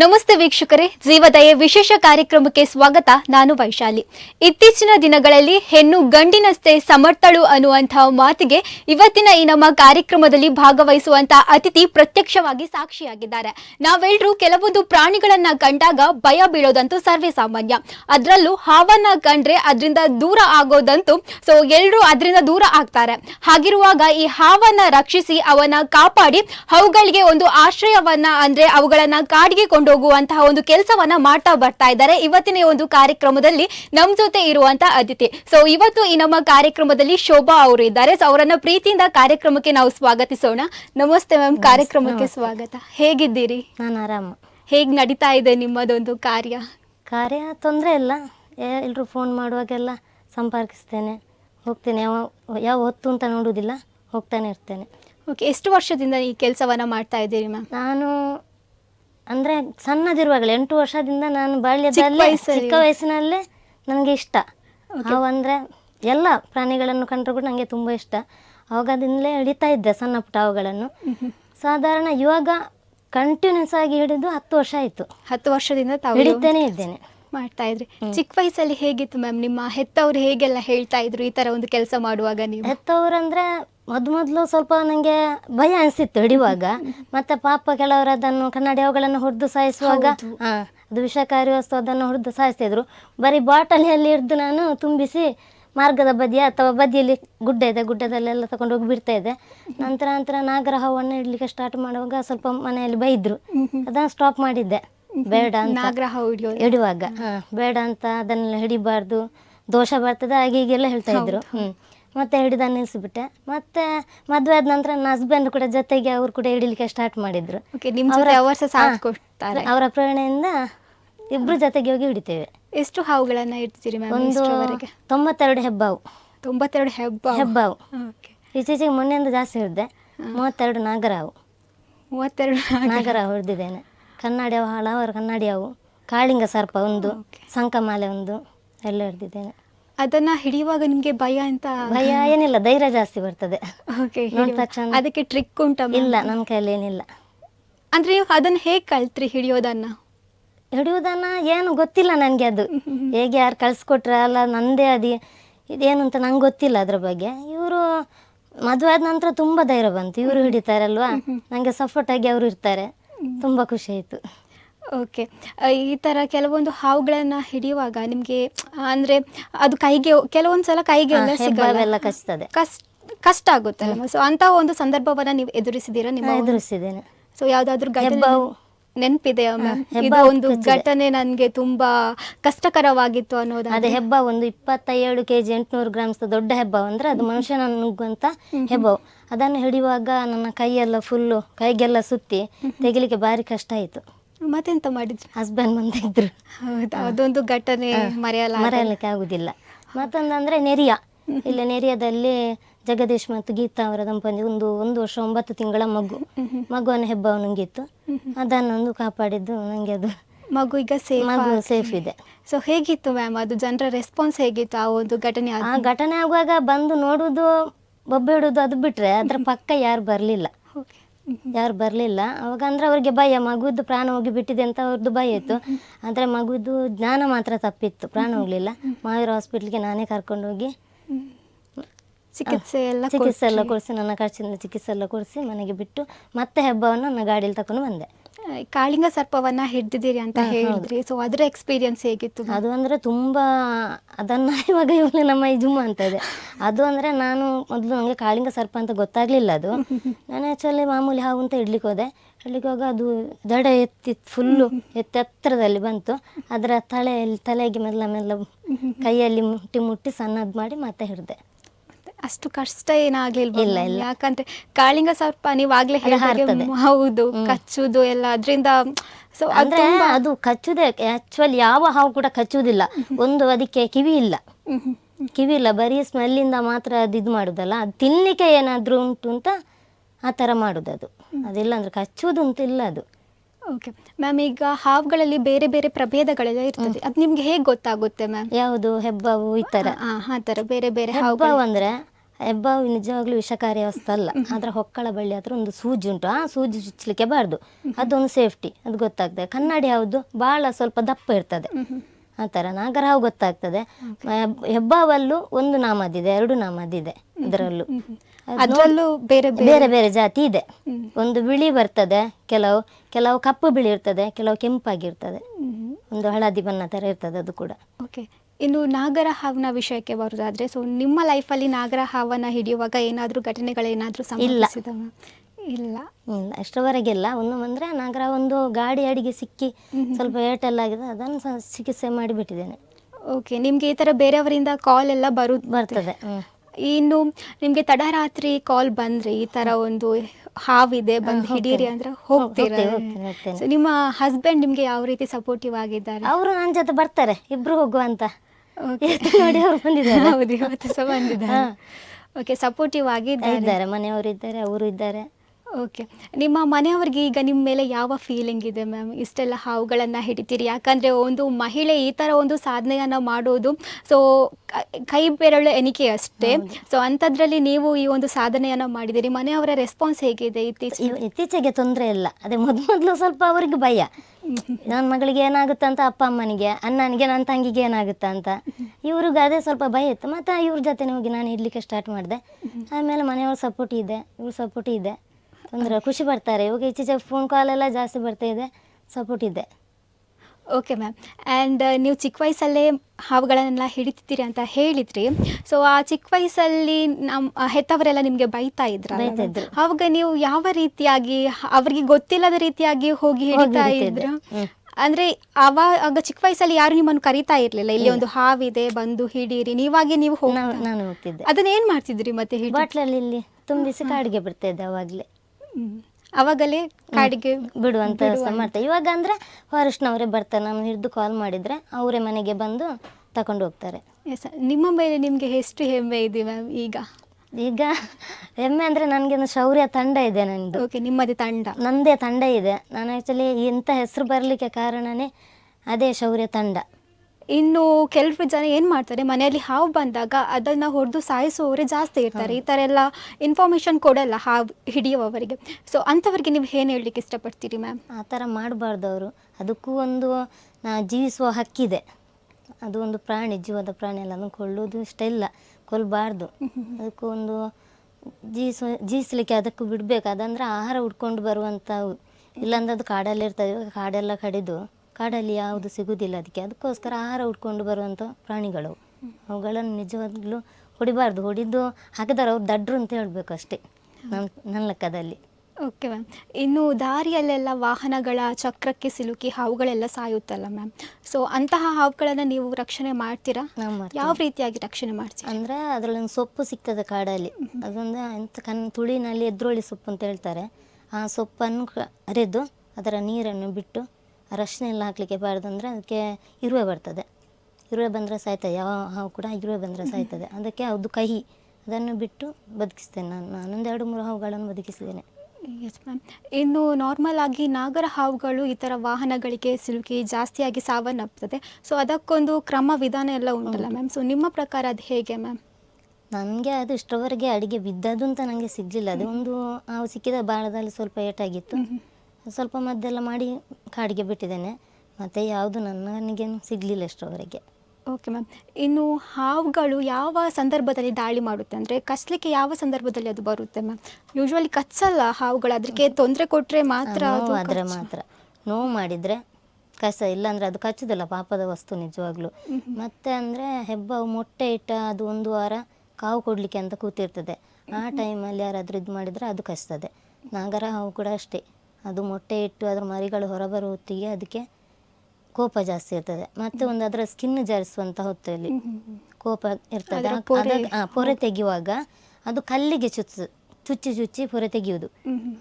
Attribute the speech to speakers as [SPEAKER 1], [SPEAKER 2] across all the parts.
[SPEAKER 1] ನಮಸ್ತೆ ವೀಕ್ಷಕರೇ, ಜೀವದಯೆ ವಿಶೇಷ ಕಾರ್ಯಕ್ರಮಕ್ಕೆ ಸ್ವಾಗತ, ನಾನು ವೈಶಾಲಿ. ಇತ್ತೀಚಿನ ದಿನಗಳಲ್ಲಿ ಹೆಣ್ಣು ಗಂಡಿನಷ್ಟೇ ಸಮರ್ಥಳು ಅನ್ನುವಂತಹ ಮಾತಿಗೆ ಇವತ್ತಿನ ಈ ನಮ್ಮ ಕಾರ್ಯಕ್ರಮದಲ್ಲಿ ಭಾಗವಹಿಸುವಂತಹ ಅತಿಥಿ ಪ್ರತ್ಯಕ್ಷವಾಗಿ ಸಾಕ್ಷಿಯಾಗಿದ್ದಾರೆ. ನಾವೆಲ್ಲರೂ ಕೆಲವೊಂದು ಪ್ರಾಣಿಗಳನ್ನ ಕಂಡಾಗ ಭಯ ಬೀಳೋದಂತೂ ಸರ್ವೇ ಸಾಮಾನ್ಯ. ಅದರಲ್ಲೂ ಹಾವನ್ನ ಕಂಡ್ರೆ ಅದರಿಂದ ದೂರ ಆಗೋದಂತೂ ಸೊ ಎಲ್ಲರೂ ಅದರಿಂದ ದೂರ ಆಗ್ತಾರೆ. ಹಾಗಿರುವಾಗ ಈ ಹಾವನ್ನ ರಕ್ಷಿಸಿ ಅವನ್ನ ಕಾಪಾಡಿ, ಅವುಗಳಿಗೆ ಒಂದು ಆಶ್ರಯವನ್ನ ಅಂದ್ರೆ ಅವುಗಳನ್ನ ಕಾಡಿಗೆ ಕೊಂಡೋಗುವಂತಹ ಒಂದು ಕೆಲಸವನ್ನ ಮಾಡ್ತಾ ಬರ್ತಾ ಇದ್ದಾರೆ. ಇವತ್ತಿನ ಒಂದು ಕಾರ್ಯಕ್ರಮದಲ್ಲಿ ನಮ್ ಜೊತೆ ಇರುವಂತ ಅತಿಥಿ ಸೊ ಇವತ್ತು ಈ ನಮ್ಮ ಕಾರ್ಯಕ್ರಮದಲ್ಲಿ ಶೋಭಾ ಅವರು ಇದ್ದಾರೆ. ಸೊ ಅವರನ್ನ ಪ್ರೀತಿಯಿಂದ ಕಾರ್ಯಕ್ರಮಕ್ಕೆ ನಾವು ಸ್ವಾಗತಿಸೋಣ. ನಮಸ್ತೆ ಮ್ಯಾಮ್ ಕಾರ್ಯಕ್ರಮಕ್ಕೆ ಸ್ವಾಗತ. ಹೇಗಿದ್ದೀರಿ?
[SPEAKER 2] ನಾನು ಆರಾಮ.
[SPEAKER 1] ಹೇಗ್ ನಡೀತಾ ಇದೆ ನಿಮ್ಮದೊಂದು ಕಾರ್ಯ?
[SPEAKER 2] ಕಾರ್ಯ ತೊಂದರೆ ಇಲ್ಲ. ಎಲ್ಲರೂ ಫೋನ್ ಮಾಡುವಾಗೆಲ್ಲ ಸಂಪರ್ಕಿಸ್ತೇನೆ. ಹೋಗ್ತೇನೆ. ಯಾವ ಯಾವ ಹೊತ್ತು ಅಂತ ನೋಡುವುದಿಲ್ಲ. ಹೋಗ್ತಾನೆ ಇರ್ತೇನೆ.
[SPEAKER 1] ಓಕೆ ಎಷ್ಟು ವರ್ಷದಿಂದ ಈ ಕೆಲಸವನ್ನ ಮಾಡ್ತಾ ಇದ್ದೀರಿ ಮ್ಯಾಮ್?
[SPEAKER 2] ನಾನು ಅಂದರೆ ಸಣ್ಣದಿರುವಾಗಲೇ ಎಂಟು ವರ್ಷದಿಂದ ನಾನು ಬಾಲ್ಯದಲ್ಲೇ ಚಿಕ್ಕ ವಯಸ್ಸಿನಲ್ಲೇ ನನಗೆ ಇಷ್ಟ. ಹಾವು ಅಂದರೆ ಎಲ್ಲ ಪ್ರಾಣಿಗಳನ್ನು ಕಂಡ್ರೂ ಕೂಡ ನನಗೆ ತುಂಬ ಇಷ್ಟ. ಅವಾಗದಿಂದಲೇ ಹಿಡಿತಾ ಇದ್ದೆ ಸಣ್ಣ ಪುಟ್ಟ ಅವುಗಳನ್ನು. ಸಾಧಾರಣ ಇವಾಗ ಕಂಟಿನ್ಯೂಸ್ ಆಗಿ ಹಿಡಿದು ಹತ್ತು ವರ್ಷ ಆಯಿತು.
[SPEAKER 1] ಹತ್ತು ವರ್ಷದಿಂದ
[SPEAKER 2] ಹಿಡಿತೇನೆ ಇದ್ದೇನೆ.
[SPEAKER 1] ಮಾಡ್ತಾ ಇದ್ರಿ. ಚಿಕ್ಕ ವಯಸ್ಸಲ್ಲಿ ಹೇಗಿತ್ತು ಮ್ಯಾಮ್? ನಿಮ್ಮ ಹೆತ್ತವ್ರು ಹೇಗೆಲ್ಲ ಹೇಳ್ತಾ ಇದ್ರು ಈ ತರ ಒಂದು ಕೆಲಸ ಮಾಡುವಾಗ ನೀವು?
[SPEAKER 2] ಹೆತ್ತವ್ರಂದ್ರೆ ಮೊದ್ ಮೊದಲು ಸ್ವಲ್ಪ ನನಗೆ ಭಯ ಅನಿಸಿತ್ತು ಹಿಡಿಯುವಾಗ. ಮತ್ತೆ ಪಾಪ ಕೆಲವರು ಅದನ್ನು ಕನ್ನಡಿ ಅವುಗಳನ್ನು ಹೊಡೆದು ಸಾಯಿಸುವಾಗ. ಹಾ ಅದು ವಿಷಕಾರಿ ವಸ್ತು ಅದನ್ನು ಹೊಡೆದು ಸಾಯಿಸ್ತಿದ್ರು. ಬರೀ ಬಾಟಲಿಯಲ್ಲಿ ಹಿಡಿದು ನಾನು ತುಂಬಿಸಿ ಮಾರ್ಗದ ಬದಿಯ ಅಥವಾ ಬದಿಯಲ್ಲಿ ಗುಡ್ಡ ಇದೆ ಗುಡ್ಡದಲ್ಲೆಲ್ಲ ತಗೊಂಡು ಹೋಗಿ ಬಿಡ್ತಾ ಇದ್ದೆ. ನಂತರ ನಂತರ ನಾಗರ ಹಾವನ್ನು ಇಡ್ಲಿಕ್ಕೆ ಸ್ಟಾರ್ಟ್ ಮಾಡುವಾಗ ಸ್ವಲ್ಪ ಮನೆಯಲ್ಲಿ ಬೈದ್ರು. ಅದನ್ನು ಸ್ಟಾಪ್ ಮಾಡಿದ್ದೆ. ಬೇಡ ಅಂತ.
[SPEAKER 1] ನಾಗರಹ ಹಿಡಿಯೋದು.
[SPEAKER 2] ಬೇಡ ಅಂತ ಅದನ್ನೆಲ್ಲ ಹಿಡಿಬಾರ್ದು. ದೋಷ ಬರ್ತದೆ ಹಾಗೆ ಹೀಗೆಲ್ಲ ಹೇಳ್ತಾ ಇದ್ರು. ಹ್ಮ್. ಮತ್ತೆ ಹಿಡಿದ ನಿಲ್ಸಿಬಿಟ್ಟೆ. ಮತ್ತೆ ಮದುವೆ ಆದ ನಂತರ ನನ್ನ ಹಸ್ಬೆಂಡ್ ಕೂಡ ಜೊತೆಗೆ ಅವ್ರು ಕೂಡ ಹಿಡಿಲಿಕ್ಕೆ ಸ್ಟಾರ್ಟ್ ಮಾಡಿದ್ರು.
[SPEAKER 1] ಓಕೆ ಜೊತೆ
[SPEAKER 2] ಅವರ-
[SPEAKER 1] ಅವರು ಸಹ ಸಾಥ್ ಕೊಡ್ತಾರೆ
[SPEAKER 2] ಅವರ ಪ್ರೇರಣೆಯಿಂದ ಇಬ್ರು ಜೊತೆಗೆ ಹೋಗಿ ಹಿಡಿತೇವೆ.
[SPEAKER 1] ಎಷ್ಟು ಹಾವುಗಳನ್ನ ಇಡ್ತೀರಿ ಮ್ಯಾಮ್
[SPEAKER 2] ಒಂದು
[SPEAKER 1] ಇಷ್ಟರವರೆಗೆ?
[SPEAKER 2] ತೊಂಬತ್ತೆರಡು ಹೆಬ್ಬಾವು.
[SPEAKER 1] ತೊಂಬತ್ತೆರಡು ಹೆಬ್ಬ
[SPEAKER 2] ಹೆಬ್ಬಾವು.
[SPEAKER 1] ಓಕೆ
[SPEAKER 2] ಇತ್ತೀಚೆಗೆ ಮೊನ್ನೆಯಿಂದ ಜಾಸ್ತಿ ಹಿಡಿದೆ. ಮೂವತ್ತೆರಡು ನಾಗರಾವು
[SPEAKER 1] ಮೂವತ್ತೆರಡು
[SPEAKER 2] ನಾಗರಾವು ಹಿಡಿದಿದ್ದೇನೆ. ಕನ್ನಡಿ ಅವು ಹಲವಾರು ಕನ್ನಡಿಯವು ಕಾಳಿಂಗ ಸರ್ಪ ಒಂದು ಸಂಕಮಾಲೆ ಒಂದು ಎಲ್ಲ ಹಿಡಿದಿದ್ದೇನೆ.
[SPEAKER 1] ಅದನ್ನ ಹಿಡಿಯುವಾಗ ನಿಮ್ಗೆ ಭಯ ಅಂತ
[SPEAKER 2] ಭಯ ಏನಿಲ್ಲ ಧೈರ್ಯ ಜಾಸ್ತಿ ಬರ್ತದೆ.
[SPEAKER 1] ಓಕೆ
[SPEAKER 2] ನೋಡಿದ ತಕ್ಷಣ
[SPEAKER 1] ಅದಕ್ಕೆ ಟ್ರಿಕ್ ಉಂಟ
[SPEAKER 2] ಇಲ್ಲ ನನ್ನ ಕೈಯಲ್ಲಿ ಏನಿಲ್ಲ.
[SPEAKER 1] ಅಂದ್ರೆ ನೀವು ಅದನ್ನ ಹೇಗ್ ಕಲ್ತ್ರಿ ಹಿಡಿಯೋದನ್ನ?
[SPEAKER 2] ಹಿಡಿಯೋದನ್ನ ಏನು ಗೊತ್ತಿಲ್ಲ ನನಗೆ ಅದು. ಹೇಗೆ ಯಾರು ಕಳ್ಸಿಕೊಟ್ರೆ ಅಲ್ಲ ನಂದೇ ಅದು ಇದೇನು ಅಂತ ನಂಗೆ ಗೊತ್ತಿಲ್ಲ ಅದ್ರ ಬಗ್ಗೆ. ಇವರು ಮದುವೆ ಆದ ನಂತರ ತುಂಬ ಧೈರ್ಯ ಬಂತು. ಇವರು ಹಿಡಿತಾರಲ್ವಾ? ನನಗೆ ಸಪೋರ್ಟ್ ಆಗಿ ಅವರು ಇರ್ತಾರೆ. ತುಂಬ ಖುಷಿ ಆಯಿತು.
[SPEAKER 1] ಓಕೆ. ಈ ತರ ಕೆಲವೊಂದು ಹಾವುಗಳನ್ನ ಹಿಡಿಯುವಾಗ ನಿಮಗೆ ಅಂದ್ರೆ ಅದು ಕೈಗೆ ಕೆಲವೊಂದು ಸಲ ಕೈಗೆ ಎಲ್ಲ ಸಿಗಲ್ಲ.
[SPEAKER 2] ಕಚ್ತದೆ.
[SPEAKER 1] ಕಷ್ಟ ಕಷ್ಟ ಆಗುತ್ತಲ್ಲ ಸೊ ಅಂತ ಒಂದು ಸಂದರ್ಭವನ್ನ ನೀವು ಎದುರಿಸಿದೀರಾ ನಿಮ್ಮ
[SPEAKER 2] ಎದುರಿಸಿದ್ದೇನೆ.
[SPEAKER 1] ಸೊ ಯಾವುದಾದ್ರೂ
[SPEAKER 2] ಹೆಬ್ಬಾವು.
[SPEAKER 1] ನೆನಪಿದೆಯಾ ಮ್ಯಾಮ್ ಇದು ಒಂದು. ಘಟನೆ ನನ್ಗೆ ತುಂಬಾ ಕಷ್ಟಕರವಾಗಿತ್ತು ಅನ್ನೋದು
[SPEAKER 2] ಅದೇ ಹೆಬ್ಬ ಒಂದು ಇಪ್ಪತ್ತೇಳು ಕೆ ಜಿ ಎಂಟುನೂರು ಗ್ರಾಮ್ಸ್ ದೊಡ್ಡ ಹೆಬ್ಬ ಅಂದ್ರೆ ಅದು ಮನುಷ್ಯನ ನುಗ್ಗುವಂತ ಹೆಬ್ಬವು. ಅದನ್ನು ಹಿಡಿಯುವಾಗ ನನ್ನ ಕೈಯೆಲ್ಲ ಫುಲ್ಲು ಕೈಗೆಲ್ಲ ಸುತ್ತಿ ತೆಗಿಲಿಕ್ಕೆ ಭಾರಿ ಕಷ್ಟ ಆಯಿತು.
[SPEAKER 1] ಮತ್ತೆಂತ ಮಾಡಿದ್ರು?
[SPEAKER 2] ಹಸ್ಬೆಂಡ್ ಬಂದಿದ್ರು
[SPEAKER 1] ಹೌದಾ? ಅದೊಂದು ಘಟನೆ ಮರೆಯಲ್ಲ
[SPEAKER 2] ಮರೆಯಲಿಕ್ಕೆ ಆಗುದಿಲ್ಲ. ಮತ್ತೊಂದಂದ್ರೆ ನೆರಿಯ. ಇಲ್ಲ ನೆರಿಯದಲ್ಲಿ ಜಗದೀಶ್ ಮತ್ತು ಗೀತಾ ಅವರ ದಂಪತಿ ಒಂದು ಒಂದು ವರ್ಷ ಒಂಬತ್ತು ತಿಂಗಳ ಮಗು. ಮಗುವನ್ನ ಹೆಬ್ಬವ ನುಂಗಿತ್ತು. ಅದನ್ನೊಂದು ಕಾಪಾಡಿದ್ದು ನನಗೆ ಅದು
[SPEAKER 1] ಮಗು ಈಗ ಸೇಫ್
[SPEAKER 2] ಮಗು ಸೇಫ್ ಇದೆ.
[SPEAKER 1] ಸೊ ಹೇಗಿತ್ತು ಮ್ಯಾಮ್ ಅದು ಜನರ ರೆಸ್ಪಾನ್ಸ್ ಹೇಗಿತ್ತು ಆ ಒಂದು ಘಟನೆ
[SPEAKER 2] ಆ ಘಟನೆ ಆಗುವಾಗ ಬಂದು ನೋಡುವುದು ಬೊಬ್ಬೆ ಅದು ಬಿಟ್ರೆ ಅದ್ರ ಪಕ್ಕ ಯಾರು ಬರಲಿಲ್ಲ. ಯಾರು ಬರಲಿಲ್ಲ. ಅವಾಗ ಅಂದ್ರೆ ಅವ್ರಿಗೆ ಭಯ ಮಗುದ್ದು ಪ್ರಾಣ ಹೋಗಿ ಬಿಟ್ಟಿದೆ ಅಂತ ಅವ್ರದ್ದು ಭಯ ಇತ್ತು. ಆದರೆ ಮಗುದ್ದು ಜ್ಞಾನ ಮಾತ್ರ ತಪ್ಪಿತ್ತು. ಪ್ರಾಣ ಹೋಗಲಿಲ್ಲ. ಮಾವೀರ ಹಾಸ್ಪಿಟ್ಲಿಗೆ ನಾನೇ ಕರ್ಕೊಂಡು ಹೋಗಿ
[SPEAKER 1] ಚಿಕಿತ್ಸೆ ಎಲ್ಲ
[SPEAKER 2] ಚಿಕಿತ್ಸೆ ಎಲ್ಲ ಕೊಡಿಸಿ ನನ್ನ ಖರ್ಚಿನ ಚಿಕಿತ್ಸೆ ಎಲ್ಲ ಕೊಡಿಸಿ ಮನೆಗೆ ಬಿಟ್ಟು ಮತ್ತೆ ಹೆಬ್ಬವನ್ನ ನನ್ನ ಗಾಡಿಯಲ್ಲಿ ತಕೊಂಡು ಬಂದೆ.
[SPEAKER 1] ಕಾಳಿಂಗ ಸರ್ಪವನ್ನ ಹಿಡ್ದಿದ್ದೀರಿ ಅಂತ ಹೇಳಿದ್ರಿ. ಸೊ ಅದರ ಎಕ್ಸ್ಪೀರಿಯನ್ಸ್ ಹೇಗಿತ್ತು
[SPEAKER 2] ಅದು ಅಂದ್ರೆ ತುಂಬಾ ಅದನ್ನ ಇವಾಗ ಇವಾಗ ನಮ್ಮ ಈ ಜುಮ್ಮ ಅಂತ ಇದೆ. ಅದು ಅಂದ್ರೆ ನಾನು ಮೊದಲು ನನಗೆ ಕಾಳಿಂಗ ಸರ್ಪ ಅಂತ ಗೊತ್ತಾಗ್ಲಿಲ್ಲ ಅದು. ನಾನು ಆಕ್ಚುಲಿ ಮಾಮೂಲಿ ಹಾವು ಅಂತ ಇಡ್ಲಿಕ್ಕೆ ಹೋದೆ. ಇಡ್ಲಿಕ್ಕೆ ಹೋಗ ಅದು ದಡ ಎತ್ತಿ ಫುಲ್ಲು ಎತ್ತೆತ್ತರದಲ್ಲಿ ಬಂತು. ಅದರ ತಲೆಯಲ್ಲಿ ತಲೆಗೆ ಮೆಲ್ಲ ಮೆಲ್ಲ ಕೈಯಲ್ಲಿ ಮುಟ್ಟಿ ಮುಟ್ಟಿ ಸಣ್ಣದ್ ಮಾಡಿ ಮತ್ತೆ ಹಿಡಿದೆ.
[SPEAKER 1] ಅಷ್ಟು ಕಷ್ಟ
[SPEAKER 2] ಏನಾಗ್ಲಿಲ್ಲ
[SPEAKER 1] ಯಾಕಂದ್ರೆ ಕಾಳಿಂಗ ಸರ್ಪ ನೀವ್ ಆಗ್ಲೇ
[SPEAKER 2] ಅದು
[SPEAKER 1] ಹೇಳಿದಾಗೆ
[SPEAKER 2] ಹಾರ್ತದೆ.
[SPEAKER 1] ಮ್- ಹೌದು ಕಚ್ಚುದು ಎಲ್ಲ ಅದರಿಂದ ಸೊ
[SPEAKER 2] ಅಂದ್ರೆ ಅದು ಕಚ್ಚುದೇ ಆಕ್ಚುಲಿ ಯಾವ ಹಾವು ಕೂಡ ಕಚ್ಚುವುದಿಲ್ಲ. ಒಂದು ಅದಕ್ಕೆ ಕಿವಿ ಇಲ್ಲ. ಕಿವಿ ಇಲ್ಲ ಬರೀ ಸ್ಮೆಲ್ಲಿಂದ ಮಾತ್ರ ಅದು ಇದು ಮಾಡುದಲ್ಲ. ಅದು ತಿನ್ಲಿಕ್ಕೆ ಏನಾದರೂ ಉಂಟು ಅಂತ ಆ ತರ ಮಾಡುದು ಅದು. ಅದಿಲ್ಲ ಅಂದ್ರೆ ಕಚ್ಚುವುದು ಅಂತ ಇಲ್ಲ ಅದು.
[SPEAKER 1] ಓಕೆ ಮ್ಯಾಮ್ ಈಗ ಹಾವುಗಳಲ್ಲಿ ಬೇರೆ ಬೇರೆ ಪ್ರಭೇದಗಳೆಲ್ಲ ಇರ್ತದೆ. ಅದು ನಿಮ್ಗೆ ಹೇಗೆ ಗೊತ್ತಾಗುತ್ತೆ ಮ್ಯಾಮ್
[SPEAKER 2] ಯಾವುದು? ಹೆಬ್ಬಾವು ಈ ತರ
[SPEAKER 1] ಆ ತರ ಬೇರೆ ಬೇರೆ
[SPEAKER 2] ಹಾವು ಅಂದ್ರೆ ಹೆಬ್ಬಾವು ನಿಜವಾಗ್ಲೂ ವಿಷಕಾರಿ ವಸ್ತು ಅಲ್ಲ. ಆದ್ರೆ ಹೊಕ್ಕಳ ಬಳ್ಳಿ ಹತ್ರ ಒಂದು ಸೂಜಿ ಉಂಟು. ಆ ಸೂಜಿ ಚುಚ್ಚಲಿಕ್ಕೆ ಬಾರ್ದು. ಅದೊಂದು ಸೇಫ್ಟಿ. ಅದು ಗೊತ್ತಾಗ್ತದೆ. ಕನ್ನಡಿ ಯಾವುದು ಬಹಳ ಸ್ವಲ್ಪ ದಪ್ಪ ಇರ್ತದೆ. ಆ ಥರ ನಾಗರ ಹಾವು ಗೊತ್ತಾಗ್ತದೆ ಹೆಬ್- ಹೆಬ್ಬಾವಲ್ಲೂ ಒಂದು ನಾಮದಿದೆ ಎರಡು ನಾಮದಿದೆ ಅದರಲ್ಲೂ ಅದು
[SPEAKER 1] ಅದ್ರಲ್ಲೂ ಬೇರೆ ಬೇರೆ
[SPEAKER 2] ಬೇರೆ ಬೇರೆ ಜಾತಿ ಇದೆ. ಒಂದು ಬಿಳಿ ಬರ್ತದೆ ಕೆಲವು ಕೆಲವು ಕಪ್ಪು ಬಿಳಿ ಇರ್ತದೆ ಕೆಲವು ಕೆಂಪಾಗಿರ್ತದೆ ಒಂದು ಹಳದಿ ಬಣ್ಣ ತರ ಇರ್ತದೆ ಅದು ಕೂಡ.
[SPEAKER 1] ಓಕೆ ಇನ್ನು ನಾಗರ ಹಾವಿನ ವಿಷಯಕ್ಕೆ ಬರೋದಾದ್ರೆ ಸೊ ನಿಮ್ಮ ಲೈಫಲ್ಲಿ ನಾಗರ ಹಾವನ್ನ ಹಿಡಿಯುವಾಗ ಏನಾದರೂ ಘಟನೆಗಳೇನಾದರೂ ಏನಾದ್ರೂ ಇಲ್ಲ.
[SPEAKER 2] ಇಲ್ಲ ಅಷ್ಟರವರೆಗೆಲ್ಲ. ಒಂದು ಅಂದರೆ ನಾಗರ ಒಂದು ಗಾಡಿ ಅಡಿಗೆ ಸಿಕ್ಕಿ ಸ್ವಲ್ಪ ಏಟೆಲ್ಲ ಆಗಿದೆ ಅದನ್ನು ಚಿಕಿತ್ಸೆ ಮಾಡಿಬಿಟ್ಟಿದ್ದೇನೆ.
[SPEAKER 1] ಓಕೆ ನಿಮ್ಗೆ ಈ ತರ ಬೇರೆಯವರಿಂದ ಕಾಲ್ ಎಲ್ಲ ಬರು
[SPEAKER 2] ಬರ್ತದೆ ಹ್ಮ್.
[SPEAKER 1] ಇನ್ನು ನಿಮ್ಗೆ ತಡರಾತ್ರಿ ಕಾಲ್ ಬಂದ್ರೆ ಈ ತರ ಒಂದು ಹಾವಿದೆ ಬಂದು ಹಿಡೀರಿ ಅಂದ್ರೆ ಹೋಗ್ತೀರಾ?
[SPEAKER 2] ಹೋಗ್ತೇನೆ, ಹೋಗ್ತೇನೆ, ಹೋಗ್ತೇನೆ.
[SPEAKER 1] So, ನಿಮ್ಮ ಹಸ್ಬೆಂಡ್ ನಿಮ್ಗೆ ಯಾವ ರೀತಿ ಸಪೋರ್ಟಿವ್ ಆಗಿದ್ದಾರೆ?
[SPEAKER 2] ಅವರು ನನ್ನ ಜೊತೆ ಬರ್ತಾರೆ ಇಬ್ರು ಹೋಗುವ ಅಂತ. ನೋಡಿ ಅವ್ರು ಬಂದಿದ್ದಾರೆ.
[SPEAKER 1] ಹೌದು ಇವತ್ತು ಸಹ ಬಂದಿದ್ದಾರೆ. ಓಕೆ ಸಪೋರ್ಟಿವ್ ಆಗಿದ್ದಾರೆ.
[SPEAKER 2] ಇದ್ದಾರೆ ಮನೆಯವರು ಇದ್ದಾರೆ ಅವರು ಇದ್ದಾರೆ.
[SPEAKER 1] ಓಕೆ ನಿಮ್ಮ ಮನೆಯವ್ರಿಗೆ ಈಗ ನಿಮ್ಮ ಮೇಲೆ ಯಾವ ಫೀಲಿಂಗ್ ಇದೆ ಮ್ಯಾಮ್ ಇಷ್ಟೆಲ್ಲ ಹಾವುಗಳನ್ನು ಹಿಡಿತೀರಿ. ಯಾಕಂದರೆ ಒಂದು ಮಹಿಳೆ ಈ ಥರ ಒಂದು ಸಾಧನೆಯನ್ನು ಮಾಡೋದು ಸೊ ಕೈ ಬೆರಳು ಎಣಿಕೆ ಅಷ್ಟೇ. ಸೊ ಅಂಥದ್ರಲ್ಲಿ ನೀವು ಈ ಒಂದು ಸಾಧನೆಯನ್ನು ಮಾಡಿದ್ದೀರಿ. ಮನೆಯವರ ರೆಸ್ಪಾನ್ಸ್ ಹೇಗಿದೆ ಇತ್ತೀಚೆಗೆ?
[SPEAKER 2] ಇವ್- ಇತ್ತೀಚೆಗೆ ತೊಂದರೆ ಇಲ್ಲ. ಅದೇ ಮೊದ್ ಮೊದಲು ಸ್ವಲ್ಪ ಅವ್ರಿಗೆ ಭಯ. ನನ್ನ ಮಗಳಿಗೆ ಏನಾಗುತ್ತೆ ಅಂತ ಅಪ್ಪ ಅಮ್ಮನಿಗೆ ಅಣ್ಣನಿಗೆ ನನ್ನ ತಂಗಿಗೆ ಏನಾಗುತ್ತೆ ಅಂತ. ಇವ್ರಿಗೆ ಅದೇ ಸ್ವಲ್ಪ ಭಯ ಇತ್ತು. ಮತ್ತು ಇವ್ರ ಜೊತೆ ಹೋಗಿ ನಾನು ಇಡ್ಲಿಕ್ಕೆ ಸ್ಟಾರ್ಟ್ ಮಾಡಿದೆ. ಆಮೇಲೆ ಮನೆಯವ್ರ ಸಪೋರ್ಟ್ ಇದೆ ಇವ್ರ ಸಪೋರ್ಟ್ ಇದೆ. ತೊಂದರೆ ಖುಷಿ ಪಡ್ತಾರೆ. ಇವಾಗ ಈಚೀಚೆ ಫೋನ್ ಎಲ್ಲ ಜಾಸ್ತಿ ಬರ್ತಾ ಇದೆ. ಸಪೋರ್ಟ್ ಇದೆ.
[SPEAKER 1] ಓಕೆ ಮ್ಯಾಮ್ ಆ್ಯಂಡ್ ನೀವು ಚಿಕ್ಕ ವಯಸ್ಸಲ್ಲೇ ಹಾವುಗಳನ್ನೆಲ್ಲ ಹಿಡಿತಿದ್ದೀರಿ ಅಂತ ಹೇಳಿದ್ರಿ. ಸೊ ಆ ಚಿಕ್ಕ ವಯಸ್ಸಲ್ಲಿ ನಮ್ಮ ಹೆತ್ತವರೆಲ್ಲ ನಿಮಗೆ ಬೈತಾ ಇದ್ರ. ಅವಾಗ ನೀವು ಯಾವ ರೀತಿಯಾಗಿ ಅವ್ರಿಗೆ ಗೊತ್ತಿಲ್ಲದ ರೀತಿಯಾಗಿ ಹೋಗಿ ಹಿಡಿತಾ ಇದ್ರು. ಅಂದ್ರೆ ಅವಾಗ ಚಿಕ್ಕ ವಯಸ್ಸಲ್ಲಿ ಯಾರು ನಿಮ್ಮನ್ನು ಕರಿತಾ ಇರ್ಲಿಲ್ಲ? ಇಲ್ಲಿ ಒಂದು ಹಾವಿದೆ ಬಂದು ಹಿಡೀರಿ ನೀವಾಗೆ ನೀವು ಹೋಗಿ
[SPEAKER 2] ನಾನು ನಾನು ಹೋಗ್ತಿದ್ದೆ.
[SPEAKER 1] ಅದನ್ನ ಏನ್ ಮಾಡ್ತಿದ್ರಿ ಮತ್ತೆ
[SPEAKER 2] ಬಾಟ್ಲಲ್ಲಿ ತುಂಬಿಸಿ ಕಾಡಿಗೆ ಬರ್ತಾ ಇದ್ದೆ ಅವಾಗಲೇ.
[SPEAKER 1] ಅವಾಗಲೇ ಕಾಡಿಗೆ
[SPEAKER 2] ಬಿಡುವಂತ ವ್ಯವಸ್ಥೆ ಮಾಡ್ತಾರೆ ಇವಾಗ ಅಂದ್ರೆ ಫಾರೆಸ್ಟ್ನವರೇ ಬರ್ತಾರೆ. ನಾನು ಹಿಡಿದು ಕಾಲ್ ಮಾಡಿದ್ರೆ ಅವರೇ ಮನೆಗೆ ಬಂದು ತಕೊಂಡು ಹೋಗ್ತಾರೆ.
[SPEAKER 1] ನಿಮ್ಮ ಮೇಲೆ ನಿಮ್ಗೆ ಎಷ್ಟು ಹೆಮ್ಮೆ ಇದೆ ಮ್ಯಾಮ್ ಈಗ?
[SPEAKER 2] ಈಗ ಹೆಮ್ಮೆ ಅಂದ್ರೆ ನನಗೆ ಒಂದು ಶೌರ್ಯ ತಂಡ ಇದೆ ನಂದು.
[SPEAKER 1] ಓಕೆ ನಿಮ್ಮದೇ ತಂಡ.
[SPEAKER 2] ನಂದೇ ತಂಡ ಇದೆ. ನಾನು ಆ್ಯಕ್ಚುಲಿ ಇಂಥ ಹೆಸರು ಬರಲಿಕ್ಕೆ ಕಾರಣನೇ ಅದೇ ಶೌರ್ಯ ತಂಡ.
[SPEAKER 1] ಇನ್ನು ಕೆಲವು ಜನ ಏನು ಮಾಡ್ತಾರೆ ಮನೆಯಲ್ಲಿ ಹಾವು ಬಂದಾಗ ಅದನ್ನು ಹೊಡೆದು ಸಾಯಿಸುವವರೇ ಜಾಸ್ತಿ ಇರ್ತಾರೆ. ಈ ಥರ ಎಲ್ಲ ಇನ್ಫಾರ್ಮೇಷನ್ ಕೊಡಲ್ಲ ಹಾವು ಹಿಡಿಯುವವರಿಗೆ. ಸೊ ಅಂಥವ್ರಿಗೆ ನೀವು ಏನು ಹೇಳಲಿಕ್ಕೆ ಇಷ್ಟಪಡ್ತೀರಿ ಮ್ಯಾಮ್
[SPEAKER 2] ಆ ಥರ ಮಾಡಬಾರ್ದು ಅವರು. ಅದಕ್ಕೂ ಒಂದು ನಾ ಜೀವಿಸುವ ಹಕ್ಕಿದೆ. ಅದು ಒಂದು ಪ್ರಾಣಿ ಜೀವದ ಪ್ರಾಣಿ ಅಲ್ಲ ಅದನ್ನು ಕೊಳ್ಳೋದು ಇಷ್ಟ ಇಲ್ಲ. ಕೊಲ್ಲಬಾರ್ದು ಅದಕ್ಕೂ ಒಂದು ಜೀವಿಸುವ ಜೀವಿಸ್ಲಿಕ್ಕೆ ಅದಕ್ಕೂ ಬಿಡಬೇಕು. ಅದಂದ್ರೆ ಆಹಾರ ಉಡ್ಕೊಂಡು ಬರುವಂಥವು. ಇಲ್ಲಾಂದ್ರೆ ಅದು ಕಾಡಲ್ಲಿ ಇರ್ತದೆ ಇವಾಗ ಕಾಡೆಲ್ಲ ಕಡಿದು ಕಾಡಲ್ಲಿ ಯಾವುದು ಸಿಗುವುದಿಲ್ಲ ಅದಕ್ಕೆ. ಅದಕ್ಕೋಸ್ಕರ ಆಹಾರ ಉಟ್ಕೊಂಡು ಬರುವಂಥ ಪ್ರಾಣಿಗಳು. ಅವುಗಳನ್ನು ನಿಜವಾಗ್ಲೂ ಹೊಡಿಬಾರ್ದು. ಹೊಡಿದು ಹಾಕಿದಾರೆ ಅವ್ರು ದಡ್ರು ಅಂತ ಹೇಳಬೇಕು ಅಷ್ಟೇ. ನನ್ನ ನನ್ನ ಲೆಕ್ಕದಲ್ಲಿ.
[SPEAKER 1] Okay ma'am. ಇನ್ನು ದಾರಿಯಲ್ಲೆಲ್ಲ ವಾಹನಗಳ ಚಕ್ರಕ್ಕೆ ಸಿಲುಕಿ ಹಾವುಗಳೆಲ್ಲ ಸಾಯುತ್ತಲ್ಲ ಮ್ಯಾಮ್. ಸೊ ಅಂತಹ ಹಾವುಗಳನ್ನು ನೀವು ರಕ್ಷಣೆ ಮಾಡ್ತೀರಾ? ಯಾವ ರೀತಿಯಾಗಿ ರಕ್ಷಣೆ ಮಾಡ್ತೀರಾ?
[SPEAKER 2] ಅಂದರೆ ಅದರಲ್ಲಿ ಒಂದು ಸೊಪ್ಪು ಸಿಗ್ತದೆ ಕಾಡಲ್ಲಿ. ಅದೊಂದು ಎಂತ ಕನ್ ತುಳಿನಲ್ಲಿ ಎದ್ರೋಳಿ ಸೊಪ್ಪು ಅಂತ ಹೇಳ್ತಾರೆ. ಆ ಸೊಪ್ಪನ್ನು ಅರೆದು ಅದರ ನೀರನ್ನು ಬಿಟ್ಟು ಅರಶಿನ ಎಲ್ಲ ಹಾಕಲಿಕ್ಕೆ ಬಾರ್ದಂದ್ರೆ ಅದಕ್ಕೆ ಇರುವೆ ಬರ್ತದೆ. ಇರುವೆ ಬಂದರೆ ಸಾಯ್ತದೆ ಯಾವ ಹಾವು ಕೂಡ ಇರುವೆ ಬಂದರೆ ಸಾಯ್ತದೆ. ಅದಕ್ಕೆ ಅದು ಕಹಿ ಅದನ್ನು ಬಿಟ್ಟು ಬದುಕಿಸ್ತೇನೆ ನಾನು. ನಾನೊಂದು ಎರಡು ಮೂರು ಹಾವುಗಳನ್ನು ಬದುಕಿಸಿದ್ದೇನೆ.
[SPEAKER 1] ಎಸ್ ಮ್ಯಾಮ್ ಇನ್ನು ನಾರ್ಮಲ್ ಆಗಿ ನಾಗರ ಹಾವುಗಳು ಈ ಥರ ವಾಹನಗಳಿಗೆ ಸಿಲುಕಿ ಜಾಸ್ತಿಯಾಗಿ ಸಾವನ್ನಪ್ತದೆ ಸೊ ಅದಕ್ಕೊಂದು ಕ್ರಮ ವಿಧಾನ ಎಲ್ಲ ಉಂಟಲ್ಲ ಮ್ಯಾಮ್ ಸೊ ನಿಮ್ಮ ಪ್ರಕಾರ ಅದು ಹೇಗೆ ಮ್ಯಾಮ್
[SPEAKER 2] ನನಗೆ ಅದು ಇಷ್ಟರವರೆಗೆ ಅಡಿಗೆ ಬಿದ್ದದ್ದು ಅಂತ ನನಗೆ ಸಿಗಲಿಲ್ಲ. ಅದು ಒಂದು ಹಾವು ಸಿಕ್ಕಿದ ಬಾಳದಲ್ಲಿ ಸ್ವಲ್ಪ ಏಟಾಗಿತ್ತು. ಸ್ವಲ್ಪ ಮದ್ದೆಲ್ಲ ಮಾಡಿ ಕಾಡಿಗೆ ಬಿಟ್ಟಿದ್ದೇನೆ. ಮತ್ತು ಯಾವುದು ನನಗೇನು ಸಿಗಲಿಲ್ಲ ಇಷ್ಟರವರೆಗೆ
[SPEAKER 1] ಓಕೆ ಮ್ಯಾಮ್ ಇನ್ನು ಹಾವುಗಳು ಯಾವ ಸಂದರ್ಭದಲ್ಲಿ ದಾಳಿ ಮಾಡುತ್ತೆ ಅಂದರೆ ಕಚ್ಚಲಿಕ್ಕೆ ಯಾವ ಸಂದರ್ಭದಲ್ಲಿ ಅದು ಬರುತ್ತೆ ಮ್ಯಾಮ್ ಯೂಶ್ವಲಿ ಕಚ್ಚಲ್ಲ ಹಾವುಗಳು ಅದಕ್ಕೆ ತೊಂದರೆ ಕೊಟ್ಟರೆ ಮಾತ್ರ ಅದು
[SPEAKER 2] ಆದರೆ ಮಾತ್ರ. ನೋವು ಮಾಡಿದರೆ ಕಸ ಇಲ್ಲಾಂದರೆ ಅದು ಕಚ್ಚುದಿಲ್ಲ ಪಾಪದ ವಸ್ತು ನಿಜವಾಗ್ಲೂ. ಮತ್ತೆ ಅಂದರೆ ಹೆಬ್ಬಾವು ಮೊಟ್ಟೆ ಇಟ್ಟ ಅದು ಒಂದು ವಾರ ಕಾವು ಕೊಡಲಿಕ್ಕೆ ಅಂತ ಕೂತಿರ್ತದೆ. ಆ ಟೈಮಲ್ಲಿ ಯಾರಾದರೂ ಇದು ಮಾಡಿದರೆ ಅದು ಕಚ್ತದೆ. ನಾಗರ ಹಾವು ಕೂಡ ಅಷ್ಟೇ. ಅದು ಮೊಟ್ಟೆ ಇಟ್ಟು ಅದರ ಮರಿಗಳು ಹೊರಬರುವ ಹೊತ್ತಿಗೆ ಅದಕ್ಕೆ ಕೋಪ ಜಾಸ್ತಿ ಇರ್ತದೆ. ಮತ್ತೆ ಒಂದು ಅದರ ಸ್ಕಿನ್ ಜಾರಿಸುವಂಥ ಹೊತ್ತಲ್ಲಿ ಕೋಪ ಇರ್ತದೆ.
[SPEAKER 1] ಪೊರೆ.
[SPEAKER 2] ತೆಗೆಯುವಾಗ ಅದು ಕಲ್ಲಿಗೆ ಚುಚ್ಚು ಚುಚ್ಚಿ ಚುಚ್ಚಿ ಪೊರೆ ತೆಗೆಯುವುದು.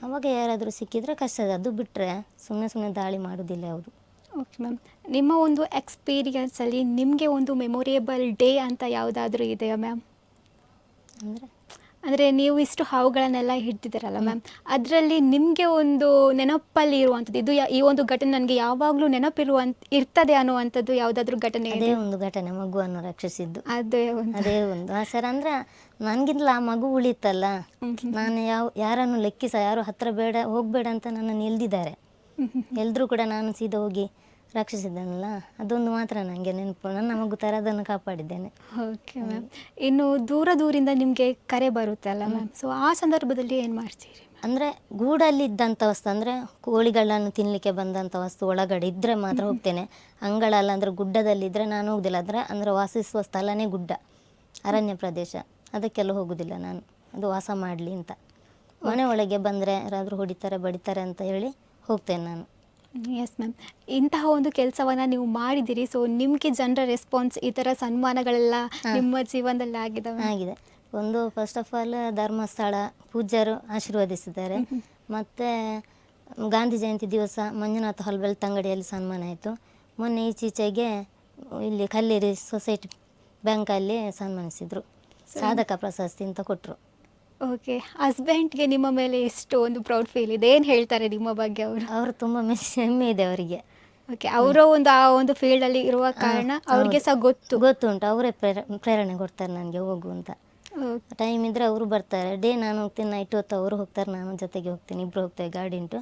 [SPEAKER 2] ಅವಾಗ ಯಾರಾದರೂ ಸಿಕ್ಕಿದ್ರೆ ಕಷ್ಟ ಅದು ಬಿಟ್ಟರೆ ಸುಮ್ಮನೆ ಸುಮ್ಮನೆ ದಾಳಿ ಮಾಡೋದಿಲ್ಲ ಅವರು
[SPEAKER 1] ಓಕೆ ಮ್ಯಾಮ್ ನಿಮ್ಮ ಒಂದು ಎಕ್ಸ್ಪೀರಿಯನ್ಸಲ್ಲಿ ನಿಮಗೆ ಒಂದು ಮೆಮೊರಿಯಬಲ್ ಡೇ ಅಂತ ಯಾವುದಾದ್ರೂ ಇದೆಯಾ ಮ್ಯಾಮ್
[SPEAKER 2] ಅಂದರೆ
[SPEAKER 1] ಅಂದರೆ ನೀವು ಇಷ್ಟು ಹಾವುಗಳನ್ನೆಲ್ಲ ಹಿಡ್ತಿದ್ದೀರಲ್ಲ ಮ್ಯಾಮ್ ಅದರಲ್ಲಿ ನಿಮಗೆ ಒಂದು ನೆನಪಲ್ಲಿ ಇರುವಂಥದ್ದು ಇದು ಯಾ- ಈ ಒಂದು ಘಟನೆ ನನಗೆ ಯಾವಾಗಲೂ ನೆನಪಿರುವಂತ ಇರ್ತದೆ ಅನ್ನುವಂಥದ್ದು ಯಾವುದಾದ್ರೂ ಘಟನೆ
[SPEAKER 2] ಅದೇ ಒಂದು ಘಟನೆ ಮಗುವನ್ನು ರಕ್ಷಿಸಿದ್ದು.
[SPEAKER 1] ಅದೇ ಒಂದು.
[SPEAKER 2] ಅದೇ ಒಂದು. ಆ ಸರ್ ಅಂದ್ರೆ ನನಗಿಂತಲೂ ಆ ಮಗು ಉಳಿತಲ್ಲ. ನಾನು ಯಾವ ಯಾರನ್ನು ಲೆಕ್ಕಿಸ ಯಾರು ಹತ್ರ ಬೇಡ ಹೋಗಬೇಡ ಅಂತ ನನ್ನನ್ನು ಎಲ್ದಿದ್ದಾರೆ.
[SPEAKER 1] ಹ್ಮ್.
[SPEAKER 2] ಕೂಡ ನಾನು ಸೀದಾ ಹೋಗಿ ರಕ್ಷಿಸಿದ್ದೇನಲ್ಲ? ಅದೊಂದು ಮಾತ್ರ ನನಗೆ ನೆನಪು. ನಾನು ಮಗು ಥರ ಅದನ್ನು ಕಾಪಾಡಿದ್ದೇನೆ.
[SPEAKER 1] ಓಕೆ ಮ್ಯಾಮ್ ಇನ್ನು ದೂರ ದೂರಿಂದ ನಿಮಗೆ ಕರೆ ಬರುತ್ತೆ ಅಲ್ಲ ಮ್ಯಾಮ್ ಸೊ ಆ ಸಂದರ್ಭದಲ್ಲಿ ಏನು ಮಾಡ್ತೀರಿ
[SPEAKER 2] ಅಂದರೆ ಗೂಡಲ್ಲಿ ಇದ್ದಂಥ ವಸ್ತು ಅಂದರೆ ಕೋಳಿಗಳನ್ನು ತಿನ್ನಲಿಕ್ಕೆ ಬಂದಂಥ ವಸ್ತು ಒಳಗಡೆ ಇದ್ದರೆ ಮಾತ್ರ ಹೋಗ್ತೇನೆ. ಅಂಗಳಲ್ಲ ಅಂದರೆ ಗುಡ್ಡದಲ್ಲಿದ್ದರೆ ನಾನು ಹೋಗೋದಿಲ್ಲ. ಅಂದರೆ ಅಂದರೆ ವಾಸಿಸುವ ಸ್ಥಳನೇ ಗುಡ್ಡ ಅರಣ್ಯ ಪ್ರದೇಶ. ಅದಕ್ಕೆಲ್ಲ ಹೋಗೋದಿಲ್ಲ ನಾನು. ಅದು ವಾಸ ಮಾಡಲಿ ಅಂತ. ಮನೆ ಒಳಗೆ ಬಂದರೆ ಯಾರಾದರೂ ಹೊಡಿತಾರೆ ಬಡಿತಾರೆ ಅಂತ ಹೇಳಿ ಹೋಗ್ತೇನೆ ನಾನು.
[SPEAKER 1] ಎಸ್ ಮ್ಯಾಮ್ ಇಂತಹ ಒಂದು ಕೆಲಸವನ್ನ ನೀವು ಮಾಡಿದಿರಿ ಸೊ ನಿಮಗೆ ಜನರ ರೆಸ್ಪಾನ್ಸ್ ಈ ಥರ ಸನ್ಮಾನಗಳೆಲ್ಲ ನಿಮ್ಮ ಜೀವನದಲ್ಲಿ ಆಗಿದಾವೆ
[SPEAKER 2] ಆಗಿದೆ. ಒಂದು ಫಸ್ಟ್ ಆಫ್ ಆಲ್ ಧರ್ಮಸ್ಥಳ ಪೂಜ್ಯರು ಆಶೀರ್ವದಿಸಿದ್ದಾರೆ. ಮತ್ತು ಗಾಂಧಿ ಜಯಂತಿ ದಿವಸ ಮಂಜುನಾಥ ಹಾಲ್ ಬೆಳ್ತಂಗಡಿಯಲ್ಲಿ ಸನ್ಮಾನ ಆಯಿತು. ಮೊನ್ನೆ ಈಚೀಚೆಗೆ ಇಲ್ಲಿ ಕಲ್ಲೇರಿ ಸೊಸೈಟಿ ಬ್ಯಾಂಕಲ್ಲಿ ಸನ್ಮಾನಿಸಿದರು. ಸಾಧಕ ಪ್ರಶಸ್ತಿ ಅಂತ ಕೊಟ್ಟರು
[SPEAKER 1] ಓಕೆ ಹಸ್ಬೆಂಡ್ಗೆ ನಿಮ್ಮ ಮೇಲೆ ಎಷ್ಟು ಒಂದು ಪ್ರೌಡ್ ಫೀಲ್ ಇದೆ? ಏನು ಹೇಳ್ತಾರೆ ನಿಮ್ಮ ಬಗ್ಗೆ ಅವರು?
[SPEAKER 2] ಅವರು ತುಂಬ ಮಿಸ್ ಹೆಮ್ಮೆ ಇದೆ ಅವರಿಗೆ.
[SPEAKER 1] ಓಕೆ ಅವರ ಒಂದು ಆ ಒಂದು ಫೀಲ್ಡಲ್ಲಿ ಇರುವ ಕಾರಣ ಅವ್ರಿಗೆ ಸಹ ಗೊತ್ತು.
[SPEAKER 2] ಗೊತ್ತುಂಟು ಅವರೇ ಪ್ರೇರ ಪ್ರೇರಣೆ ಕೊಡ್ತಾರೆ ನನಗೆ ಹೋಗು ಅಂತ. ಟೈಮ್ ಇದ್ದರೆ ಅವರು ಬರ್ತಾರೆ. ಡೇ ನಾನು ಹೋಗ್ತೀನಿ ನೈಟ್ ಹೊತ್ತು ಅವರು ಹೋಗ್ತಾರೆ ನಾನು ಜೊತೆಗೆ ಹೋಗ್ತೀನಿ ಇಬ್ಬರು ಹೋಗ್ತೇವೆ ಗಾಡಿ ಉಂಟು